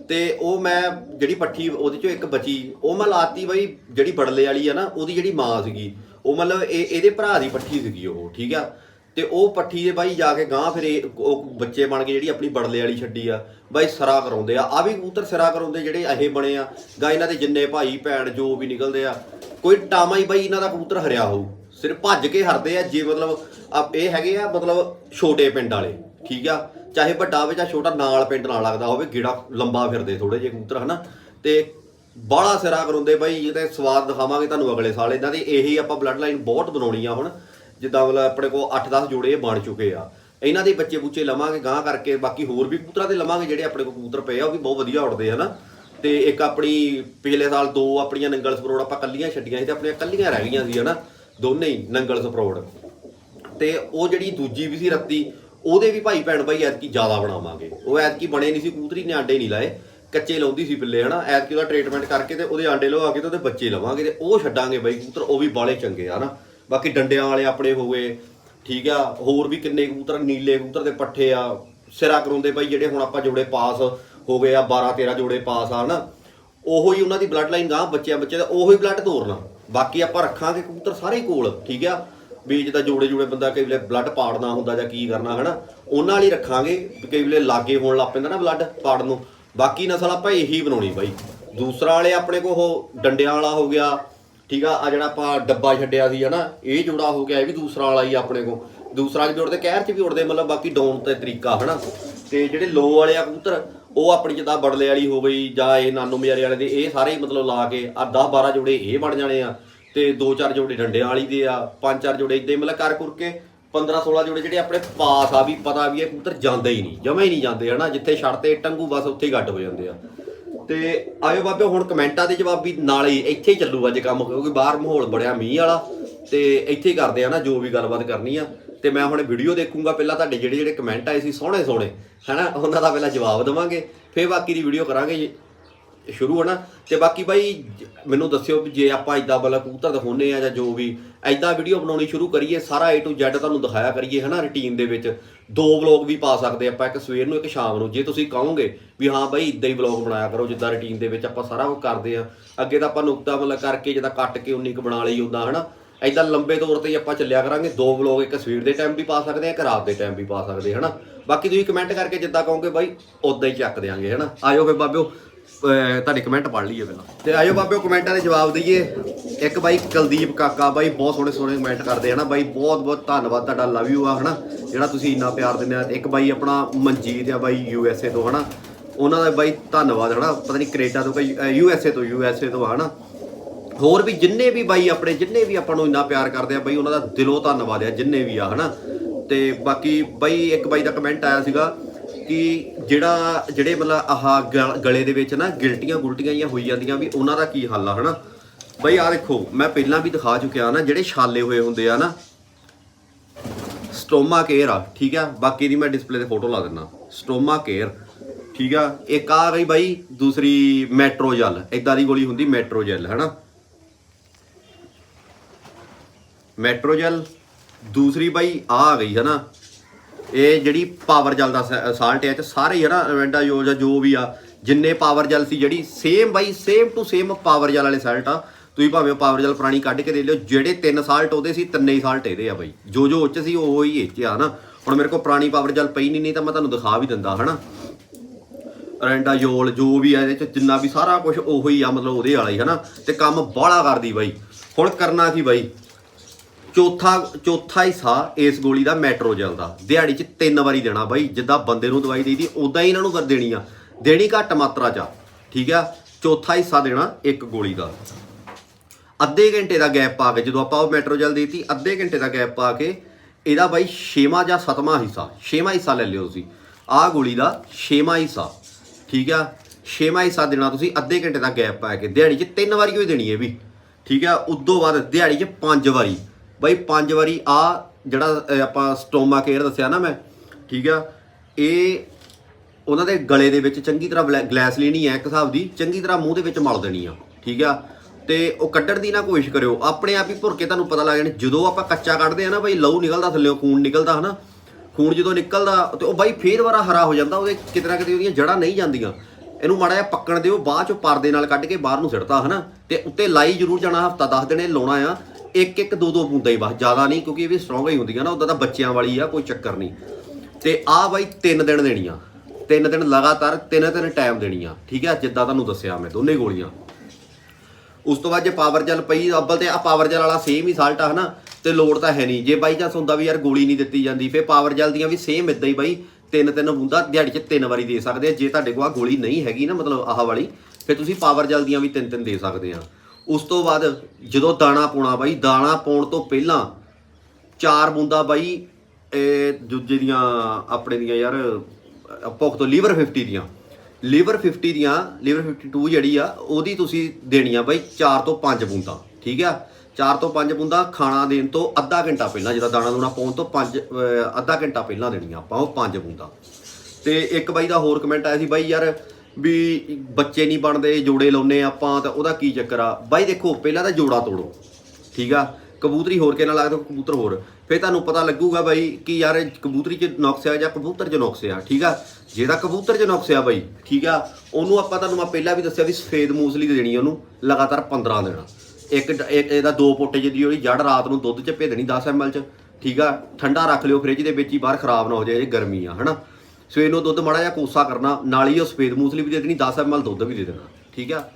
ਤੇ ਉਹ ਮੈਂ ਜਿਹੜੀ ਪੱਠੀ ਉਹਦੇ ਚੋਂ ਇੱਕ ਬਚੀ, ਉਹ ਮੈਂ ਲਾਤੀ ਬਈ ਜਿਹੜੀ ਬੜਲੇ ਵਾਲੀ ਆ ਨਾ, ਉਹਦੀ ਜਿਹੜੀ ਮਾਂ ਸੀਗੀ। ਉਹ ਮਤਲਬ ਇਹ, ਇਹਦੇ ਭਰਾ ਦੀ ਪੱਠੀ ਸੀਗੀ ਉਹ, ਠੀਕ ਆ? ਤੇ ਉਹ ਪੱਠੀ ਦੇ ਬਾਈ ਜਾ ਕੇ ਗਾਂ ਫਿਰ ਇਹ ਉਹ ਬੱਚੇ ਬਣ ਕੇ ਜਿਹੜੀ ਆਪਣੀ ਬੜਲੇ ਵਾਲੀ ਛੱਡੀ ਆ। ਬਾਈ ਸਰਾ ਕਰਾਉਂਦੇ ਆ। ਆ ਵੀ ਕਬੂਤਰ ਸਰਾ ਕਰਾਉਂਦੇ ਜਿਹੜੇ ਇਹ ਬਣੇ ਆ। ਗਾ ਇਹਨਾਂ ਦੇ ਜਿੰਨੇ ਭਾਈ ਭੈਣ ਜੋ ਵੀ ਨਿਕਲਦੇ ਆ। ਕੋਈ ਟਾਮਾ ਹੀ ਬਾਈ ਇਹਨਾਂ ਦਾ ਕਬੂਤਰ ਹਰਿਆ ਹੋਊ। ਸਿਰਫ ਭੱਜ ਕੇ ਹਰਦੇ ਆ ਜੇ ਮਤਲਬ ਆ ਇਹ ਹੈਗੇ ਆ ਮਤਲਬ ਛੋਟੇ ਪਿੰਡ ਵਾਲੇ, ਠੀਕ ਆ? ਚਾਹੇ ਵੱਡਾ ਹੋਵੇ ਜਾਂ ਛੋਟਾ, ਨਾਲ ਪਿੰਡ ਨਾਲ ਲੱਗਦਾ ਹੋਵੇ, ਗੇੜਾ ਲੰਬਾ ਫਿਰਦੇ ਥੋੜੇ ਜਿਹੇ ਕਬੂਤਰ, ਹਨਾ? ਤੇ ਬਾਹਲਾ ਸਿਰਾ ਕਰਾਉਂਦੇ ਬਾਈ, ਇਹਦੇ ਸਵਾਦ ਦਿਖਾਵਾਂਗੇ ਤੁਹਾਨੂੰ ਅਗਲੇ ਸਾਲ। ਇਹਨਾਂ ਦੀ ਇਹੀ ਆਪਾਂ ਬਲੱਡ ਲਾਈਨ ਬਹੁਤ ਬਣਾਉਣੀ ਆ ਹੁਣ, ਜਿੱਦਾਂ ਮਤਲਬ ਆਪਣੇ ਕੋਲ 8-10 ਜੋੜੇ ਬਣ ਚੁੱਕੇ ਆ। ਇਹਨਾਂ ਦੇ ਬੱਚੇ ਬੁੱਚੇ ਲਵਾਂਗੇ ਗਾਂ ਕਰਕੇ, ਬਾਕੀ ਹੋਰ ਵੀ ਕਬੂਤਰਾਂ ਦੇ ਲਵਾਂਗੇ ਜਿਹੜੇ ਆਪਣੇ ਕੋਲ ਕਬੂਤਰ ਪਏ ਆ, ਉਹ ਵੀ ਬਹੁਤ ਵਧੀਆ ਉੱਡਦੇ ਹਨਾ? ਤੇ ਇੱਕ ਆਪਣੀ ਪਿਛਲੇ ਸਾਲ ਦੋ ਆਪਣੀਆਂ ਨੰਗਲ ਸਪਰੋੜ ਆਪਾਂ ਕੱਲੀਆਂ ਛੱਡੀਆਂ ਸੀ ਤੇ ਆਪਣੀਆਂ ਕੱਲੀਆਂ ਰਹਿ ਗਈਆਂ ਸੀ, ਹਨਾ? ਦੋਨੇ ਹੀ, ਨੰਗਲ ਸਪਰੋੜ। ਤੇ ਉਹ ਜਿਹੜੀ ਦੂਜੀ ਵੀ ਸੀ ਰੱਤੀ, ਉਹਦੇ ਵੀ ਭਾਈ ਭੈਣ ਭਾਈ ਐਤਕੀ ਜ਼ਿਆਦਾ ਬਣਾਵਾਂਗੇ। ਉਹ ਐਤਕੀ ਬਣੇ ਨਹੀਂ ਸੀ ਕੂਤਰੀ ਨੇ ਆਂਡੇ ਨਹੀਂ ਲਾਏ। ਕੱਚੇ ਲਾਉਂਦੀ ਸੀ ਪਿੱਲੇ, ਹਨਾ? ਐਤਕੀ ਉਹਦਾ ਟ੍ਰੀਟਮੈਂਟ ਕਰਕੇ ਤੇ ਉਹਦੇ ਆਂਡੇ ਲਵਾ ਕੇ ਤੇ ਉਹਦੇ ਬੱਚੇ ਲਵਾਂਗੇ ਤੇ ਉਹ ਛੱਡਾਂਗੇ ਬਾਈ ਕੂਤਰ ਉਹ ਵੀ ਬਾਲੇ ਚੰਗੇ ਆ ਨਾ ਬਾਕੀ ਡੰਡਿਆਂ ਵਾਲੇ ਆਪਣੇ ਹੋ ਗਏ, ਠੀਕ ਆ? ਹੋਰ ਵੀ ਕਿੰਨੇ ਕਬੂਤਰ ਨੀਲੇ ਕਬੂਤਰ ਦੇ ਪੱਠੇ ਆ, ਸਿਰਾ ਕਰਾਉਂਦੇ ਬਾਈ ਜਿਹੜੇ ਹੁਣ ਆਪਾਂ ਜੋੜੇ ਪਾਸ ਹੋ ਗਏ ਆ 12 13 ਜੋੜੇ ਪਾਸ ਆ ਨਾ ਉਹੋ ਹੀ ਉਹਨਾਂ ਦੀ ਬਲੱਡ ਲਾਈਨ ਗਾਂ ਬੱਚਿਆਂ ਬੱਚੇ ਦਾ, ਉਹੋ ਹੀ ਬਲੱਡ ਤੋਰਨਾ। ਬਾਕੀ ਆਪਾਂ ਰੱਖਾਂਗੇ ਕਬੂਤਰ ਸਾਰੇ ਕੋਲ, ਠੀਕ ਆ? ਵੀ ਜਿੱਦਾਂ ਜੋੜੇ ਜੋੜੇ ਬੰਦਾ ਕਈ ਵੇਲੇ ਬਲੱਡ ਪਾੜਨਾ ਹੁੰਦਾ ਜਾਂ ਕੀ ਕਰਨਾ, ਹਨਾ? ਉਹਨਾਂ ਵਾਲੀ ਰੱਖਾਂਗੇ, ਵੀ ਕਈ ਵੇਲੇ ਲਾਗੇ ਹੋਣ ਲੱਗ ਪੈਂਦਾ ਨਾ ਬਲੱਡ ਪਾੜਨ ਨੂੰ। ਬਾਕੀ ਨਸਲ ਆਪਾਂ ਇਹੀ ਬਣਾਉਣੀ ਬਾਈ। ਦੂਸਰਾ ਵਾਲੇ ਆਪਣੇ ਕੋ ਉਹ ਡੰਡਿਆਂ ਵਾਲਾ ਹੋ ਗਿਆ, ਠੀਕ ਆ? ਆ ਜਿਹੜਾ ਆਪਾਂ ਡੱਬਾ ਛੱਡਿਆ ਸੀ, ਹਨਾ? ਇਹ ਜੋੜਾ ਹੋ ਗਿਆ, ਇਹ ਵੀ ਦੂਸਰਾ ਵਾਲਾ ਹੀ ਆਪਣੇ ਕੋ ਦੂਸਰਾ ਚ ਵੀ ਉੜਦੇ ਕਹਿਰ ਚ ਵੀ ਉੜਦੇ, ਮਤਲਬ ਬਾਕੀ ਡਾਊਨ ਤੇ ਤਰੀਕਾ, ਹਨਾ? ਤੇ ਜਿਹੜੇ ਲੋ ਵਾਲੇ ਆ ਕਬੂਤਰ ਉਹ ਆਪਣੀ ਜਿੱਦਾਂ ਬੜਲੇ ਵਾਲੀ ਹੋ ਗਈ ਜਾਂ ਇਹ ਨਾਨੋ ਮਿਆਰੇ ਵਾਲੇ ਦੇ, ਇਹ ਸਾਰੇ ਹੀ ਮਤਲਬ ਲਾ ਕੇ ਆ 10 12 ਜੋੜੇ ਇਹ ਬਣ ਜਾਣੇ ਆ ਤੇ 2-4 ਜੋੜੇ ਡੰਡਿਆਂ ਵਾਲੀ ਦੇ ਆ 5-4 ਜੋੜੇ ਇਦਾਂ ਮਤਲਬ ਕਰ ਕੁਰ ਕੇ 15-16 ਜੋੜੇ ਜਿਹੜੇ ਆਪਣੇ ਪਾਸ ਆ ਵੀ ਪਤਾ ਵੀ ਇਹ ਕਬੂਤਰ ਜਾਂਦੇ ਹੀ ਨਹੀਂ, ਜਮਾ ਹੀ ਨਹੀਂ ਜਾਂਦੇ ਹਨਾ, ਜਿੱਥੇ ਛੱਡਤੇ ਟੰਗੂ ਬਸ ਉੱਥੇ ਹੀ ਗੱਡ ਹੋ ਜਾਂਦੇ ਆ। ਤੇ ਆਇਓ ਬਾਬੇ ਹੁਣ ਕਮੈਂਟਾਂ ਦੇ ਜਵਾਬ ਵੀ ਨਾਲ ਇੱਥੇ ਹੀ ਚੱਲੂ ਅੱਜ ਕੰਮ, ਕਿਉਂਕਿ ਬਾਹਰ ਮਾਹੌਲ ਬੜਿਆ ਮੀਂਹ ਵਾਲਾ ਤੇ ਇੱਥੇ ਹੀ ਕਰਦੇ ਆ ਨਾ, ਜੋ ਵੀ ਗੱਲਬਾਤ ਕਰਨੀ ਆ। ਤੇ ਮੈਂ ਹੁਣ ਵੀਡੀਓ ਦੇਖੂੰਗਾ, ਪਹਿਲਾਂ ਤੁਹਾਡੇ ਜਿਹੜੇ ਜਿਹੜੇ ਕਮੈਂਟ ਆਏ ਸੀ ਸੋਹਣੇ ਸੋਹਣੇ, ਹਨਾ? ਉਹਨਾਂ ਦਾ ਪਹਿਲਾਂ ਜਵਾਬ ਦੇਵਾਂਗੇ, ਫਿਰ ਬਾਕੀ ਦੀ ਵੀਡੀਓ ਕਰਾਂਗੇ ਜੀ। ਸ਼ੁਰੂ ਨਾ ਤੇ ਬਾਕੀ ਬਾਈ ਜ- ਮੈਨੂੰ ਦੱਸਿਓ ਵੀ ਜੇ ਆਪਾਂ ਇਦਾਂ ਵਾਲਾ ਕਬੂਤਰ ਦਿਖਾਉਨੇ ਆ ਜਾਂ ਜੋ ਵੀ ਐਦਾਂ ਵੀਡੀਓ ਬਣਾਉਣੀ ਸ਼ੁਰੂ ਕਰੀਏ, ਸਾਰਾ A to Z ਤੁਹਾਨੂੰ ਦਿਖਾਇਆ ਕਰੀਏ, ਹਨਾ ਰੁਟੀਨ ਦੇ ਵਿੱਚ। ਦੋ ਵਲੌਗ ਵੀ ਪਾ ਸਕਦੇ ਆਪਾਂ, ਇੱਕ ਸਵੇਰ ਨੂੰ, ਇੱਕ ਸ਼ਾਮ ਨੂੰ। ਜੇ ਤੁਸੀਂ ਕਹੋਗੇ ਵੀ ਹਾਂ ਬਾਈ ਇਦਾਂ ਹੀ ਵਲੌਗ ਬਣਾਇਆ ਕਰੋ, ਜਿੱਦਾਂ ਰੁਟੀਨ ਦੇ ਵਿੱਚ ਆਪਾਂ ਸਾਰਾ ਕੁਝ ਕਰਦੇ ਆ ਅੱਗੇ ਤਾਂ ਆਪਾਂ ਨੁਕਤਾ ਮਤਲਬ ਕਰਕੇ, ਜਿੱਦਾਂ ਕੱਟ ਕੇ ਉਨੀ ਕੁ ਬਣਾ ਲਈ ਉਦਾਂ ਹਨਾ? ਐਦਾਂ ਲੰਬੇ ਤੌਰ ਤੇ ਹੀ ਆਪਾਂ ਚੱਲਿਆ ਕਰਾਂਗੇ। ਦੋ ਵਲੌਗ ਇੱਕ ਸਵੇਰ ਦੇ ਟਾਈਮ ਵੀ ਪਾ ਸਕਦੇ ਆ, ਇੱਕ ਰਾਤ ਦੇ ਟਾਈਮ ਵੀ ਪਾ ਸਕਦੇ ਹਨਾ? ਬਾਕੀ ਤੁਸੀਂ ਕਮੈਂਟ ਕਰਕੇ ਜਿੱਦਾਂ ਕਹੋਗੇ ਬਾਈ ਉਦਾਂ ਹੀ ਚੱਕ ਦਿਆਂਗੇ, ਹਨਾ? ਆਇਓ ਫੇ ਬਾਬਿਓ, ਅਹ, ਤੁਹਾਡੇ ਕਮੈਂਟ ਪੜ੍ਹ ਲਈਏ ਪਹਿਲਾਂ। ਤੇ ਆਇਓ ਬਾਬਿਓ ਕਮੈਂਟਾਂ ਦੇ ਜਵਾਬ ਦਈਏ। ਇੱਕ ਬਾਈ ਕੁਲਦੀਪ ਕਾਕਾ, ਬਾਈ ਬਹੁਤ ਸੋਹਣੇ ਸੋਹਣੇ ਕਮੈਂਟ ਕਰਦੇ ਹਨਾ? ਬਾਈ ਬਹੁਤ ਬਹੁਤ ਧੰਨਵਾਦ ਤੁਹਾਡਾ ਲਵ ਯੂ ਆ, ਹਨਾ? ਜਿਹੜਾ ਤੁਸੀਂ ਇੰਨਾ ਪਿਆਰ ਦਿੰਦੇ ਆ। ਇੱਕ ਬਾਈ ਆਪਣਾ ਮਨਜੀਤ ਆ ਬਾਈ ਯੂ ਐਸ ਏ ਤੋਂ, ਹਨਾ? ਉਹਨਾਂ ਦਾ ਬਾਈ ਧੰਨਵਾਦ, ਹਨਾ? ਪਤਾ ਨਹੀਂ ਕੈਨੇਡਾ ਤੋਂ ਕੋਈ ਯੂ ਐਸ ਏ ਤੋਂ ਯੂ ਐਸ ਏ ਤੋਂ ਹਨਾ? ਹੋਰ ਵੀ ਜਿੰਨੇ ਵੀ ਬਾਈ ਆਪਣੇ, ਜਿੰਨੇ ਵੀ ਆਪਾਂ ਨੂੰ ਇੰਨਾ ਪਿਆਰ ਕਰਦੇ ਆ, ਬਾਈ ਉਹਨਾਂ ਦਾ ਦਿਲੋਂ ਧੰਨਵਾਦ ਆ, ਜਿੰਨੇ ਵੀ ਆ, ਹਨਾ? ਤੇ ਬਾਕੀ ਬਾਈ ਇੱਕ ਬਾਈ ਦਾ ਕਮੈਂਟ ਆਇਆ ਸੀਗਾ ਕਿ ਜਿਹੜਾ, ਜਿਹੜੇ ਮਤਲਬ ਆਹ ਗਲ- ਗਲੇ ਦੇ ਵਿੱਚ ਨਾ ਗਿਲਟੀਆਂ ਗੁਲਟੀਆਂ ਜਾਂ ਹੋਈ ਜਾਂਦੀਆਂ ਵੀ ਉਹਨਾਂ ਦਾ ਕੀ ਹੱਲ ਆ, ਹਨਾ? ਬਾਈ ਆ ਦੇਖੋ, ਮੈਂ ਪਹਿਲਾਂ ਵੀ ਦਿਖਾ ਚੁੱਕਿਆ ਨਾ, ਜਿਹੜੇ ਛਾਲੇ ਹੋਏ ਹੁੰਦੇ ਆ ਨਾ ਸਟੋਮਾ ਕੇਅਰ ਆ, ਠੀਕ ਆ? ਬਾਕੀ ਦੀ ਮੈਂ ਡਿਸਪਲੇ ਤੇ ਫੋਟੋ ਲਾ ਦਿੰਦਾ ਸਟੋਮਾ ਕੇਅਰ ਠੀਕ ਆ? ਇੱਕ ਆ ਗਈ ਬਾਈ, ਦੂਸਰੀ ਮੈਟਰੋ ਜੈਲ ਇਦਾਂ ਦੀ ਗੋਲੀ ਹੁੰਦੀ ਮੈਟਰੋ ਜੈਲ ਹੈਨਾ? ਮੈਟਰੋ ਜੈਲ, ਦੂਸਰੀ ਬਾਈ ਆ ਆ ਗਈ, ਹੈਨਾ। ਇਹ ਜਿਹੜੀ ਪਾਵਰ ਜੈਲ ਦਾ ਸਾਲਟ ਹੈ, ਇਹ ਸਾਰੇ ਹੀ ਹੈ ਨਾ ਐਵੈਂਟਾ ਜੋ ਜਾਂ ਜੋ ਵੀ ਆ, ਜਿੰਨੇ ਪਾਵਰ ਜੈਲ ਸੀ, ਜਿਹੜੀ same by same to same power gel ਵਾਲੇ ਸਾਲਟ ਆ। ਤੁਸੀਂ ਭਾਵੇਂ ਪਾਵਰ ਜੈਲ ਪੁਰਾਣੀ ਕੱਢ ਕੇ ਦੇ ਲਿਓ, ਜਿਹੜੇ ਤਿੰਨ ਸਾਲਟ ਉਹਦੇ ਸੀ, ਤਿੰਨੇ ਹੀ ਸਾਲਟ ਇਹਦੇ ਆ ਬਾਈ। ਜੋ ਜੋ ਉੱਚ ਸੀ, ਉਹ ਹੀ ਇਹ ਚ ਆ ਨਾ ਹੁਣ ਮੇਰੇ ਕੋਲ ਪੁਰਾਣੀ ਪਾਵਰ ਜੈਲ ਪਈ ਨਹੀਂ ਨਹੀਂ ਤਾਂ ਮੈਂ ਤੁਹਾਨੂੰ ਦਿਖਾ ਵੀ ਦਿੰਦਾ, ਹਨਾ। ਰੈਂਡਾਯੋਲ ਜੋ ਵੀ ਆ, ਇਹਦੇ ਚ ਜਿੰਨਾ ਵੀ ਸਾਰਾ ਕੁਝ ਉਹੋ ਹੀ ਆ, ਮਤਲਬ ਉਹਦੇ ਵਾਲਾ ਹੀ, ਹਨਾ। ਤੇ ਕੰਮ ਬਾਹਲਾ ਕਰਦੀ ਬਾਈ। ਹੁਣ ਕਰਨਾ ਕੀ ਬਾਈ? ਚੌਥਾ ਚੌਥਾ ਹਿੱਸਾ ਇਸ ਗੋਲੀ ਦਾ ਮੈਟਰੋਜਲ ਦਾ। ਦਿਹਾੜੀ 'ਚ ਤਿੰਨ ਵਾਰੀ ਦੇਣਾ ਬਾਈ ਜਿੱਦਾਂ ਬੰਦੇ ਨੂੰ ਦਵਾਈ ਦੇਈਦੀ ਉਦਾਂ ਹੀ ਇਹਨਾਂ ਨੂੰ ਕਰ ਦੇਣੀ ਆ। ਦੇਣੀ ਘੱਟ ਮਾਤਰਾ 'ਚ ਆ, ਠੀਕ ਆ? ਚੌਥਾ ਹਿੱਸਾ ਦੇਣਾ ਇੱਕ ਗੋਲੀ ਦਾ। ਅੱਧੇ ਘੰਟੇ ਦਾ ਗੈਪ ਪਾ ਕੇ ਜਦੋਂ ਆਪਾਂ ਉਹ ਮੈਟਰੋਜਲ ਦੇਤੀ ਅੱਧੇ ਘੰਟੇ ਦਾ ਗੈਪ ਪਾ ਕੇ ਇਹਦਾ ਬਾਈ ਛੇਵਾਂ ਜਾਂ ਸਤਵਾਂ ਹਿੱਸਾ ਛੇਵਾਂ ਹਿੱਸਾ ਲੈ ਲਿਓ ਤੁਸੀਂ। ਆਹ ਗੋਲੀ ਦਾ ਛੇਵਾਂ ਹਿੱਸਾ ਠੀਕ ਆ? ਛੇਵਾਂ ਹਿੱਸਾ ਦੇਣਾ ਤੁਸੀਂ ਅੱਧੇ ਘੰਟੇ ਦਾ ਗੈਪ ਪਾ ਕੇ ਦਿਹਾੜੀ 'ਚ ਤਿੰਨ ਵਾਰੀ ਹੋਈ ਦੇਣੀ ਹੈ ਵੀ ਠੀਕ ਆ? ਉਦੋਂ ਬਾਅਦ ਦਿਹਾੜੀ 'ਚ ਪੰਜ ਵਾਰੀ। ਬਾਈ ਪੰਜ ਵਾਰੀ ਆ ਜਿਹੜਾ ਆਪਾਂ ਸਟੋਮਾ ਕੇਅਰ ਦੱਸਿਆ ਨਾ ਮੈਂ, ਠੀਕ ਆ? ਇਹ ਉਹਨਾਂ ਦੇ ਗਲੇ ਦੇ ਵਿੱਚ ਚੰਗੀ ਤਰ੍ਹਾਂ ਬਲੈ- ਗਲੈਸਲੀਨ ਹੀ ਹੈ ਇੱਕ ਹਿਸਾਬ ਦੀ, ਚੰਗੀ ਤਰ੍ਹਾਂ ਮੂੰਹ ਦੇ ਵਿੱਚ ਮਲ ਦੇਣੀ ਆ, ਠੀਕ ਆ? ਤੇ ਉਹ ਕੱਢਣ ਦੀ ਨਾ ਕੋਸ਼ਿਸ਼ ਕਰਿਓ। ਆਪਣੇ ਆਪ ਹੀ ਭੁਰ ਕੇ ਤੁਹਾਨੂੰ ਪਤਾ ਲੱਗ ਜਾਣਾ, ਜਦੋਂ ਆਪਾਂ ਕੱਚਾ ਕੱਢਦੇ ਆ ਨਾ ਬਾਈ, ਲਹੂ ਨਿਕਲਦਾ ਥੱਲੇੋਂ, ਖੂਨ ਨਿਕਲਦਾ, ਹਨਾ? ਖੂਨ ਜਦੋਂ ਨਿਕਲਦਾ, ਤੇ ਉਹ ਬਾਈ ਫੇਰ ਵਾਰਾ ਹਰਾ ਹੋ ਜਾਂਦਾ, ਉਹਦੇ ਕਿਤੇ ਨਾ ਕਿਤੇ ਉਹਦੀਆਂ ਜੜਾਂ ਨਹੀਂ ਜਾਂਦੀਆਂ। ਇਹਨੂੰ ਮਾੜਾ ਜਿਹਾ ਪੱਕਣ ਦਿਓ, ਬਾਅਦ ਚੋਂ ਪਰਦੇ ਨਾਲ ਕੱਢ ਕੇ ਬਾਹਰ ਨੂੰ ਸਿੱਟਦਾ ਹਨਾ? ਤੇ ਉੱਤੇ ਲਾਈ ਜ਼ਰੂਰ ਜਾਣਾ, ਹਫਤਾ 10 ਦਿਨੇ ਲਾਉਣਾ ਆ। ਇੱਕ ਇੱਕ ਦੋ ਦੋ ਬੂੰਦਾਂ ਹੀ ਬਸ, ਜ਼ਿਆਦਾ ਨਹੀਂ, ਕਿਉਂਕਿ ਇਹ ਵੀ ਸਟਰੋਂਗ ਹੀ ਹੁੰਦੀਆਂ ਨਾ ਉਦਾਂ ਤਾਂ ਬੱਚਿਆਂ ਵਾਲੀ ਆ, ਕੋਈ ਚੱਕਰ ਨਹੀਂ। ਤੇ ਆ ਬਾਈ ਤਿੰਨ ਦਿਨ ਦੇਣੀਆਂ। ਤਿੰਨ ਦਿਨ ਲਗਾਤਾਰ ਤਿੰਨ ਤਿੰਨ ਟਾਈਮ ਦੇਣੀਆਂ, ਠੀਕ ਹੈ ਜਿੱਦਾਂ ਤੁਹਾਨੂੰ ਦੱਸਿਆ ਮੈਂ, ਦੋਨੇ ਗੋਲੀਆਂ। ਉਸ ਤੋਂ ਬਾਅਦ ਜੇ ਪਾਵਰ ਜੈਲ ਪਈ, ਅੱਬਲ ਤੇ ਆ ਪਾਵਰ ਜੈਲ ਵਾਲਾ ਸੇਮ ਹੀ ਸਾਲਟ ਆ, ਹਨਾ? ਤੇ ਲੋੜ ਤਾਂ ਹੈ ਨਹੀਂ। ਜੇ ਬਾਈ ਚਾਂਸ ਹੁੰਦਾ ਵੀ ਯਾਰ ਗੋਲੀ ਨਹੀਂ ਦਿੱਤੀ ਜਾਂਦੀ ਫੇ ਪਾਵਰ ਜਲ ਦੀਆਂ ਵੀ ਸੇਮ ਇਦਾਂ ਹੀ ਬਾਈ, ਤਿੰਨ ਤਿੰਨ ਬੂੰਦਾ, ਦਿਹਾੜੀ 'ਚ ਤਿੰਨ ਵਾਰੀ ਦੇ ਸਕਦੇ ਆ। ਜੇ ਤੁਹਾਡੇ ਕੋਲ ਆ ਗੋਲੀ ਨਹੀਂ ਹੈਗੀ ਨਾ, ਮਤਲਬ ਆਹ ਵਾਲੀ ਫੇ ਤੁਸੀਂ ਪਾਵਰ ਜਲ ਦੀਆਂ ਵੀ ਤਿੰਨ ਤਿੰਨ ਦੇ ਸਕਦੇ ਆ। ਉਸ ਤੋਂ ਬਾਅਦ ਜਦੋਂ ਦਾਣਾ ਪਾਉਣਾ ਬਾਈ, ਦਾਣਾ ਪਾਉਣ ਤੋਂ ਪਹਿਲਾਂ ਚਾਰ ਬੂੰਦਾ ਬਾਈ, ਇਹ ਦੂਜੇ ਦੀਆਂ ਆਪਣੇ ਦੀਆਂ ਯਾਰ ਭੁੱਖ ਤੋਂ ਲੀਵਰ 50 ਦੀਆਂ। ਲੀਵਰ 50 ਦੀਆਂ, ਲੀਵਰ 52 ਜਿਹੜੀ ਆ, ਉਹਦੀ ਤੁਸੀਂ ਦੇਣੀ ਆ ਬਾਈ 4 ਤੋਂ 5 ਬੂੰਦਾਂ, ਠੀਕ ਆ? 4 ਤੋਂ 5 ਬੂੰਦਾਂ ਖਾਣਾ ਦੇਣ ਤੋਂ ਅੱਧਾ ਘੰਟਾ ਪਹਿਲਾਂ ਜਿਹਦਾ ਦਾਣਾ ਦੂਣਾ ਪਾਉਣ ਤੋਂ 5 ਅੱਧਾ ਘੰਟਾ ਪਹਿਲਾਂ ਦੇਣੀਆਂ ਆਪਾਂ ਉਹ 5 ਬੂੰਦਾਂ। ਤੇ ਇੱਕ ਬਾਈ ਦਾ ਹੋਰ ਕਮੈਂਟ ਆਇਆ ਸੀ ਬਾਈ ਯਾਰ ਵੀ ਬੱਚੇ ਨਹੀਂ ਬਣਦੇ, ਜੋੜੇ ਲਾਉਨੇ ਆਪਾਂ ਤਾਂ ਉਹਦਾ ਕੀ ਚੱਕਰ ਆ? ਬਾਈ ਦੇਖੋ, ਪਹਿਲਾਂ ਤਾਂ ਜੋੜਾ ਤੋੜੋ, ਠੀਕ ਆ? ਕਬੂਤਰੀ ਹੋਰ ਕਿਹਨਾਂ ਲੱਗਦਾ ਕਬੂਤਰ ਹੋਰ? ਫੇਰ ਤੁਹਾਨੂੰ ਪਤਾ ਲੱਗੂਗਾ ਬਾਈ ਕਿ ਯਾਰ ਕਬੂਤਰੀ 'ਚ ਨੁਕਸ ਆ ਜਾਂ ਕਬੂਤਰ 'ਚ ਨੁਕਸ ਆ, ਠੀਕ ਆ? ਜਿਹਦਾ ਕਬੂਤਰ 'ਚ ਨੁਕਸ ਆ ਬਾਈ, ਠੀਕ ਆ? ਉਹਨੂੰ ਆਪਾਂ ਤੁਹਾਨੂੰ ਮੈਂ ਪਹਿਲਾਂ ਵੀ ਦੱਸਿਆ ਵੀ ਸਫੇਦ ਮੂਸਲੀ ਦੇਣੀ ਉਹਨੂੰ, ਲਗਾਤਾਰ 15 ਦੇਣਾ ਇੱਕ ਡ- ਇਹਦਾ ਦੋ ਪੋਟੇ ਜਿਹਦੀ ਉਹਦੀ ਜੜ ਰਾਤ ਨੂੰ ਦੁੱਧ 'ਚ ਭੇਜਣੀ 10 ml 'ਚ, ਠੀਕ ਆ? ਠੰਡਾ ਰੱਖ ਲਿਓ ਫ੍ਰਿਜ ਦੇ ਵਿੱਚ ਹੀ, ਬਾਹਰ ਖਰਾਬ ਨਾ ਹੋ ਜਾਏ ਜੇ ਗਰਮੀ ਆ, ਹਨਾ? ਸਵੇਰ ਨੂੰ ਦੁੱਧ ਮਾੜਾ ਜਿਹਾ ਕੋਸਾ ਕਰਨਾ, ਨਾਲ ਹੀ ਉਹ ਸਫੇਦ ਮੂਸਲੀ ਵੀ ਦੇ ਦੇਣੀ 10 ml ਦੁੱਧ ਵੀ ਦੇ ਦੇਣਾ, ਠੀਕ ਆ?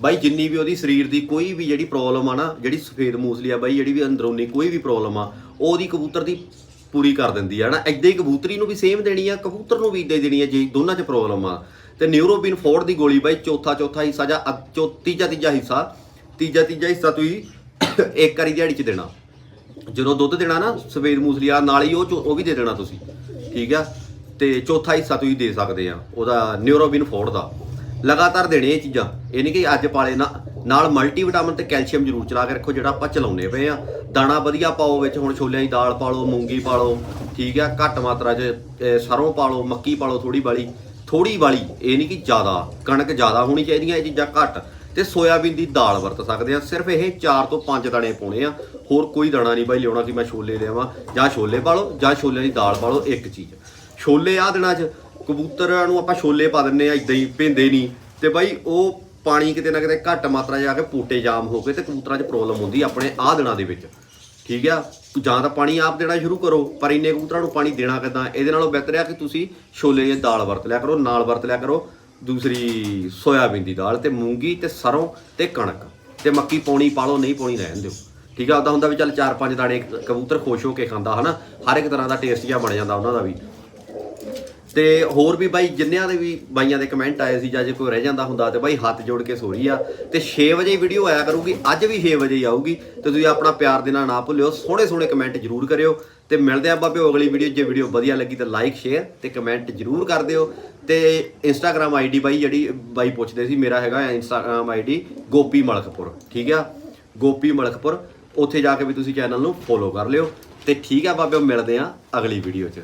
ਬਾਈ, ਜਿੰਨੀ ਵੀ ਉਹਦੀ ਸਰੀਰ ਦੀ ਕੋਈ ਵੀ ਜਿਹੜੀ ਪ੍ਰੋਬਲਮ ਆ ਨਾ, ਜਿਹੜੀ ਸਫੇਦ ਮੂਸਲੀ ਆ ਬਾਈ, ਜਿਹੜੀ ਵੀ ਅੰਦਰੂਨੀ ਕੋਈ ਵੀ ਪ੍ਰੋਬਲਮ ਆ, ਉਹ ਉਹਦੀ ਕਬੂਤਰ ਦੀ ਪੂਰੀ ਕਰ ਦਿੰਦੀ ਆ ਨਾ ਏਦਾਂ ਹੀ ਕਬੂਤਰੀ ਨੂੰ ਵੀ ਸੇਮ ਦੇਣੀ ਆ, ਕਬੂਤਰ ਨੂੰ ਵੀ ਏਦਾਂ ਹੀ ਦੇਣੀ ਆ, ਜੇ ਦੋਨਾਂ 'ਚ ਪ੍ਰੋਬਲਮ ਆ। ਤੇ ਨਿਊਰੋਬਿਨ ਫੋਰਡ ਦੀ ਗੋਲੀ ਬਾਈ, ਚੌਥਾ ਚੌਥਾ ਹਿੱਸਾ ਜਾਂ ਅੱਧ- ਤੀਜਾ ਤੀਜਾ ਹਿੱਸਾ, ਤੀਜਾ ਤੀਜਾ ਹਿੱਸਾ ਤੁਸੀਂ ਇੱਕ ਵਾਰੀ ਦਿਹਾੜੀ 'ਚ ਦੇਣਾ। ਜਦੋਂ ਦੁੱਧ ਦੇਣਾ ਨਾ ਸਫੇਦ ਮੂਸਲੀ ਆ ਨਾਲ ਹੀ ਉਹ ਚੋ- ਉਹ ਵੀ ਦੇ ਦੇਣਾ ਤੁਸੀਂ, ਠੀਕ ਆ? ਤੇ ਚੌਥਾ ਹਿੱਸਾ ਤੁਸੀਂ ਦੇ ਸਕਦੇ ਆ ਉਹਦਾ ਨਿਊਰੋਬਿਨ ਫੋਰਡ ਦਾ। ਲਗਾਤਾਰ ਦੇਣੇ ਇਹ ਚੀਜ਼ਾਂ। ਇਹ ਨਹੀਂ ਕਿ ਅੱਜ ਪਾਲੇ ਨਾ ਨਾਲ ਮਲਟੀਵਿਟਾਮਿਨ ਤੇ ਕੈਲਸ਼ੀਅਮ ਜ਼ਰੂਰ ਚਲਾ ਕੇ ਰੱਖੋ ਜਿਹੜਾ ਆਪਾਂ ਚਲਾਉਂਦੇ ਪਏ ਆ। ਦਾਣਾ ਵਧੀਆ ਪਾਓ ਵਿੱਚ ਹੁਣ ਛੋਲਿਆਂ ਦੀ ਦਾਲ ਪਾ ਲਓ ਮੂੰਗੀ ਪਾ ਲਓ ਠੀਕ ਆ ਘੱਟ ਮਾਤਰਾ 'ਚ ਅਹ, ਸਰੋਂ ਪਾ ਲਓ ਮੱਕੀ ਪਾ ਲਓ ਥੋੜੀ ਵਾਲੀ ਥੋੜੀ ਵਾਲੀ ਇਹ ਨਹੀਂ ਕਿ ਜ਼ਿਆਦਾ ਕਣਕ ਜ਼ਿਆਦਾ ਹੋਣੀ ਚਾਹੀਦੀਆਂ ਇਹ ਚੀਜ਼ਾਂ ਘੱਟ। ਤੇ ਸੋਇਆਬੀਨ ਦੀ ਦਾਲ ਵਰਤ ਸਕਦੇ ਆ ਸਿਰਫ ਇਹ 4 ਤੋਂ 5 ਦਾਣੇ ਪਾਉਣੇ ਆ। ਹੋਰ ਕੋਈ ਦਾਣਾ ਨਹੀਂ ਬਾਈ ਲਿਆਉਣਾ ਕਿ ਮੈਂ ਛੋਲੇ ਲਿਆਵਾਂ ਜਾਂ ਛੋਲੇ ਪਾ ਲਓ ਜਾਂ ਛੋਲਿਆਂ ਦੀ ਦਾਲ ਪਾ ਲਓ ਇੱਕ ਚੀਜ਼। ਛੋਲੇ ਆ ਦਿਨਾਂ 'ਚ ਕਬੂਤਰਾਂ ਨੂੰ ਆਪਾਂ ਛੋਲੇ ਪਾ ਦਿੰਨੇ ਆ ਇਦਾਂ ਹੀ ਭਿੰਦੇ ਨਹੀਂ। ਤੇ ਬਾਈ ਉਹ ਪਾਣੀ ਕਿਤੇ ਨਾ ਕਿਤੇ ਘੱਟ ਮਾਤਰਾ 'ਚ ਆ ਕੇ ਪੋਟੇ ਜਾਮ ਹੋ ਕੇ ਤੇ ਕਬੂਤਰਾਂ 'ਚ ਪ੍ਰੋਬਲਮ ਹੁੰਦੀ ਆਪਣੇ ਆ ਦਿਨਾਂ ਦੇ ਵਿੱਚ। ਠੀਕ ਆ? ਜਾਂ ਤਾਂ ਪਾਣੀ ਆਪ ਦੇਣਾ ਸ਼ੁਰੂ ਕਰੋ, ਪਰ ਇੰਨੇ ਕਬੂਤਰਾਂ ਨੂੰ ਪਾਣੀ ਦੇਣਾ ਕਿਦਾਂ? ਇਹਦੇ ਨਾਲੋਂ ਬਿਹਤਰ ਆ ਕਿ ਤੁਸੀਂ ਛੋਲੇ ਦੀ ਦਾਲ ਵਰਤ ਲਿਆ ਕਰੋ, ਨਾਲ ਵਰਤ ਲਿਆ ਕਰੋ, ਦੂਸਰੀ ਸੋਇਆਬੀਨ ਦੀ ਦਾਲ ਤੇ ਮੂੰਗੀ ਤੇ ਸਰੋਂ ਤੇ ਕਣਕ। ਤੇ ਮੱਕੀ ਪਾਉਣੀ ਪਾ ਲਓ, ਨਹੀਂ ਪਾਉਣੀ ਰਹਿਣ ਦਿਓ। ਠੀਕ ਆ? ਉਹਦਾ ਹੁੰਦਾ ਵੀ ਚੱਲ ਚਾਰ ਪੰਜ ਦਾਣੇ ਕਬੂਤਰ ਖੁਸ਼ ਹੋ ਕੇ ਖਾਂਦਾ, ਹਨਾ? ਹਰ ਇੱਕ ਤਰ੍ਹਾਂ ਦਾ ਟੇਸਟ ਜਿਹਾ ਬਣ ਜਾਂਦਾ ਉਹਨਾਂ ਦਾ ਵੀ। ਤੇ ਹੋਰ ਵੀ ਬਾਈ, ਜਿੰਨਿਆਂ ਦੇ ਵੀ ਬਾਈਆਂ ਦੇ ਕਮੈਂਟ ਆਏ ਸੀ, ਜਾਂ ਜੇ ਕੋਈ ਰਹਿ ਜਾਂਦਾ ਹੁੰਦਾ ਤੇ ਬਾਈ ਹੱਥ ਜੋੜ ਕੇ ਸੋਰੀ ਆ। ਤੇ 6 ਵਜੇ ਵੀਡੀਓ ਆਇਆ ਕਰੂਗੀ, ਅੱਜ ਵੀ 6 ਵਜੇ ਆਊਗੀ। ਤੇ ਤੁਸੀਂ ਆਪਣਾ ਪਿਆਰ ਦੇਣਾ ਨਾ ਭੁੱਲਿਓ ਸੋਹਣੇ ਸੋਹਣੇ ਕਮੈਂਟ ਜ਼ਰੂਰ ਕਰਿਓ। ਤੇ ਮਿਲਦੇ ਆ ਬਾਬੇ ਅਗਲੀ ਵੀਡੀਓ ਜੇ ਵੀਡੀਓ ਵਧੀਆ ਲੱਗੀ ਤਾਂ ਲਾਈਕ ਸ਼ੇਅਰ ਤੇ ਕਮੈਂਟ ਜਰੂਰ ਕਰ ਦਿਓ। ਤੇ ਇੰਸਟਾਗ੍ਰam ਆਈਡੀ ਬਾਈ ਜਿਹੜੀ ਬਾਈ ਪੁੱਛਦੇ ਸੀ, ਮੇਰਾ ਹੈਗਾ ਇੰਸਟਾਗ੍ਰam ਆਈਡੀ ਗੋਪੀ ਮਲਕਪੁਰ, ਠੀਕ ਆ? ਗੋਪੀ ਮਲਕਪੁਰ, ਉੱਥੇ ਜਾ ਕੇ ਵੀ ਤੁਸੀਂ ਚੈਨਲ ਨੂੰ ਫੋਲੋ ਕਰ ਲਿਓ। ਤੇ ਠੀਕ ਆ ਬਾਬੇ ਮਿਲਦੇ ਆ ਅਗਲੀ ਵੀਡੀਓ 'ਚ।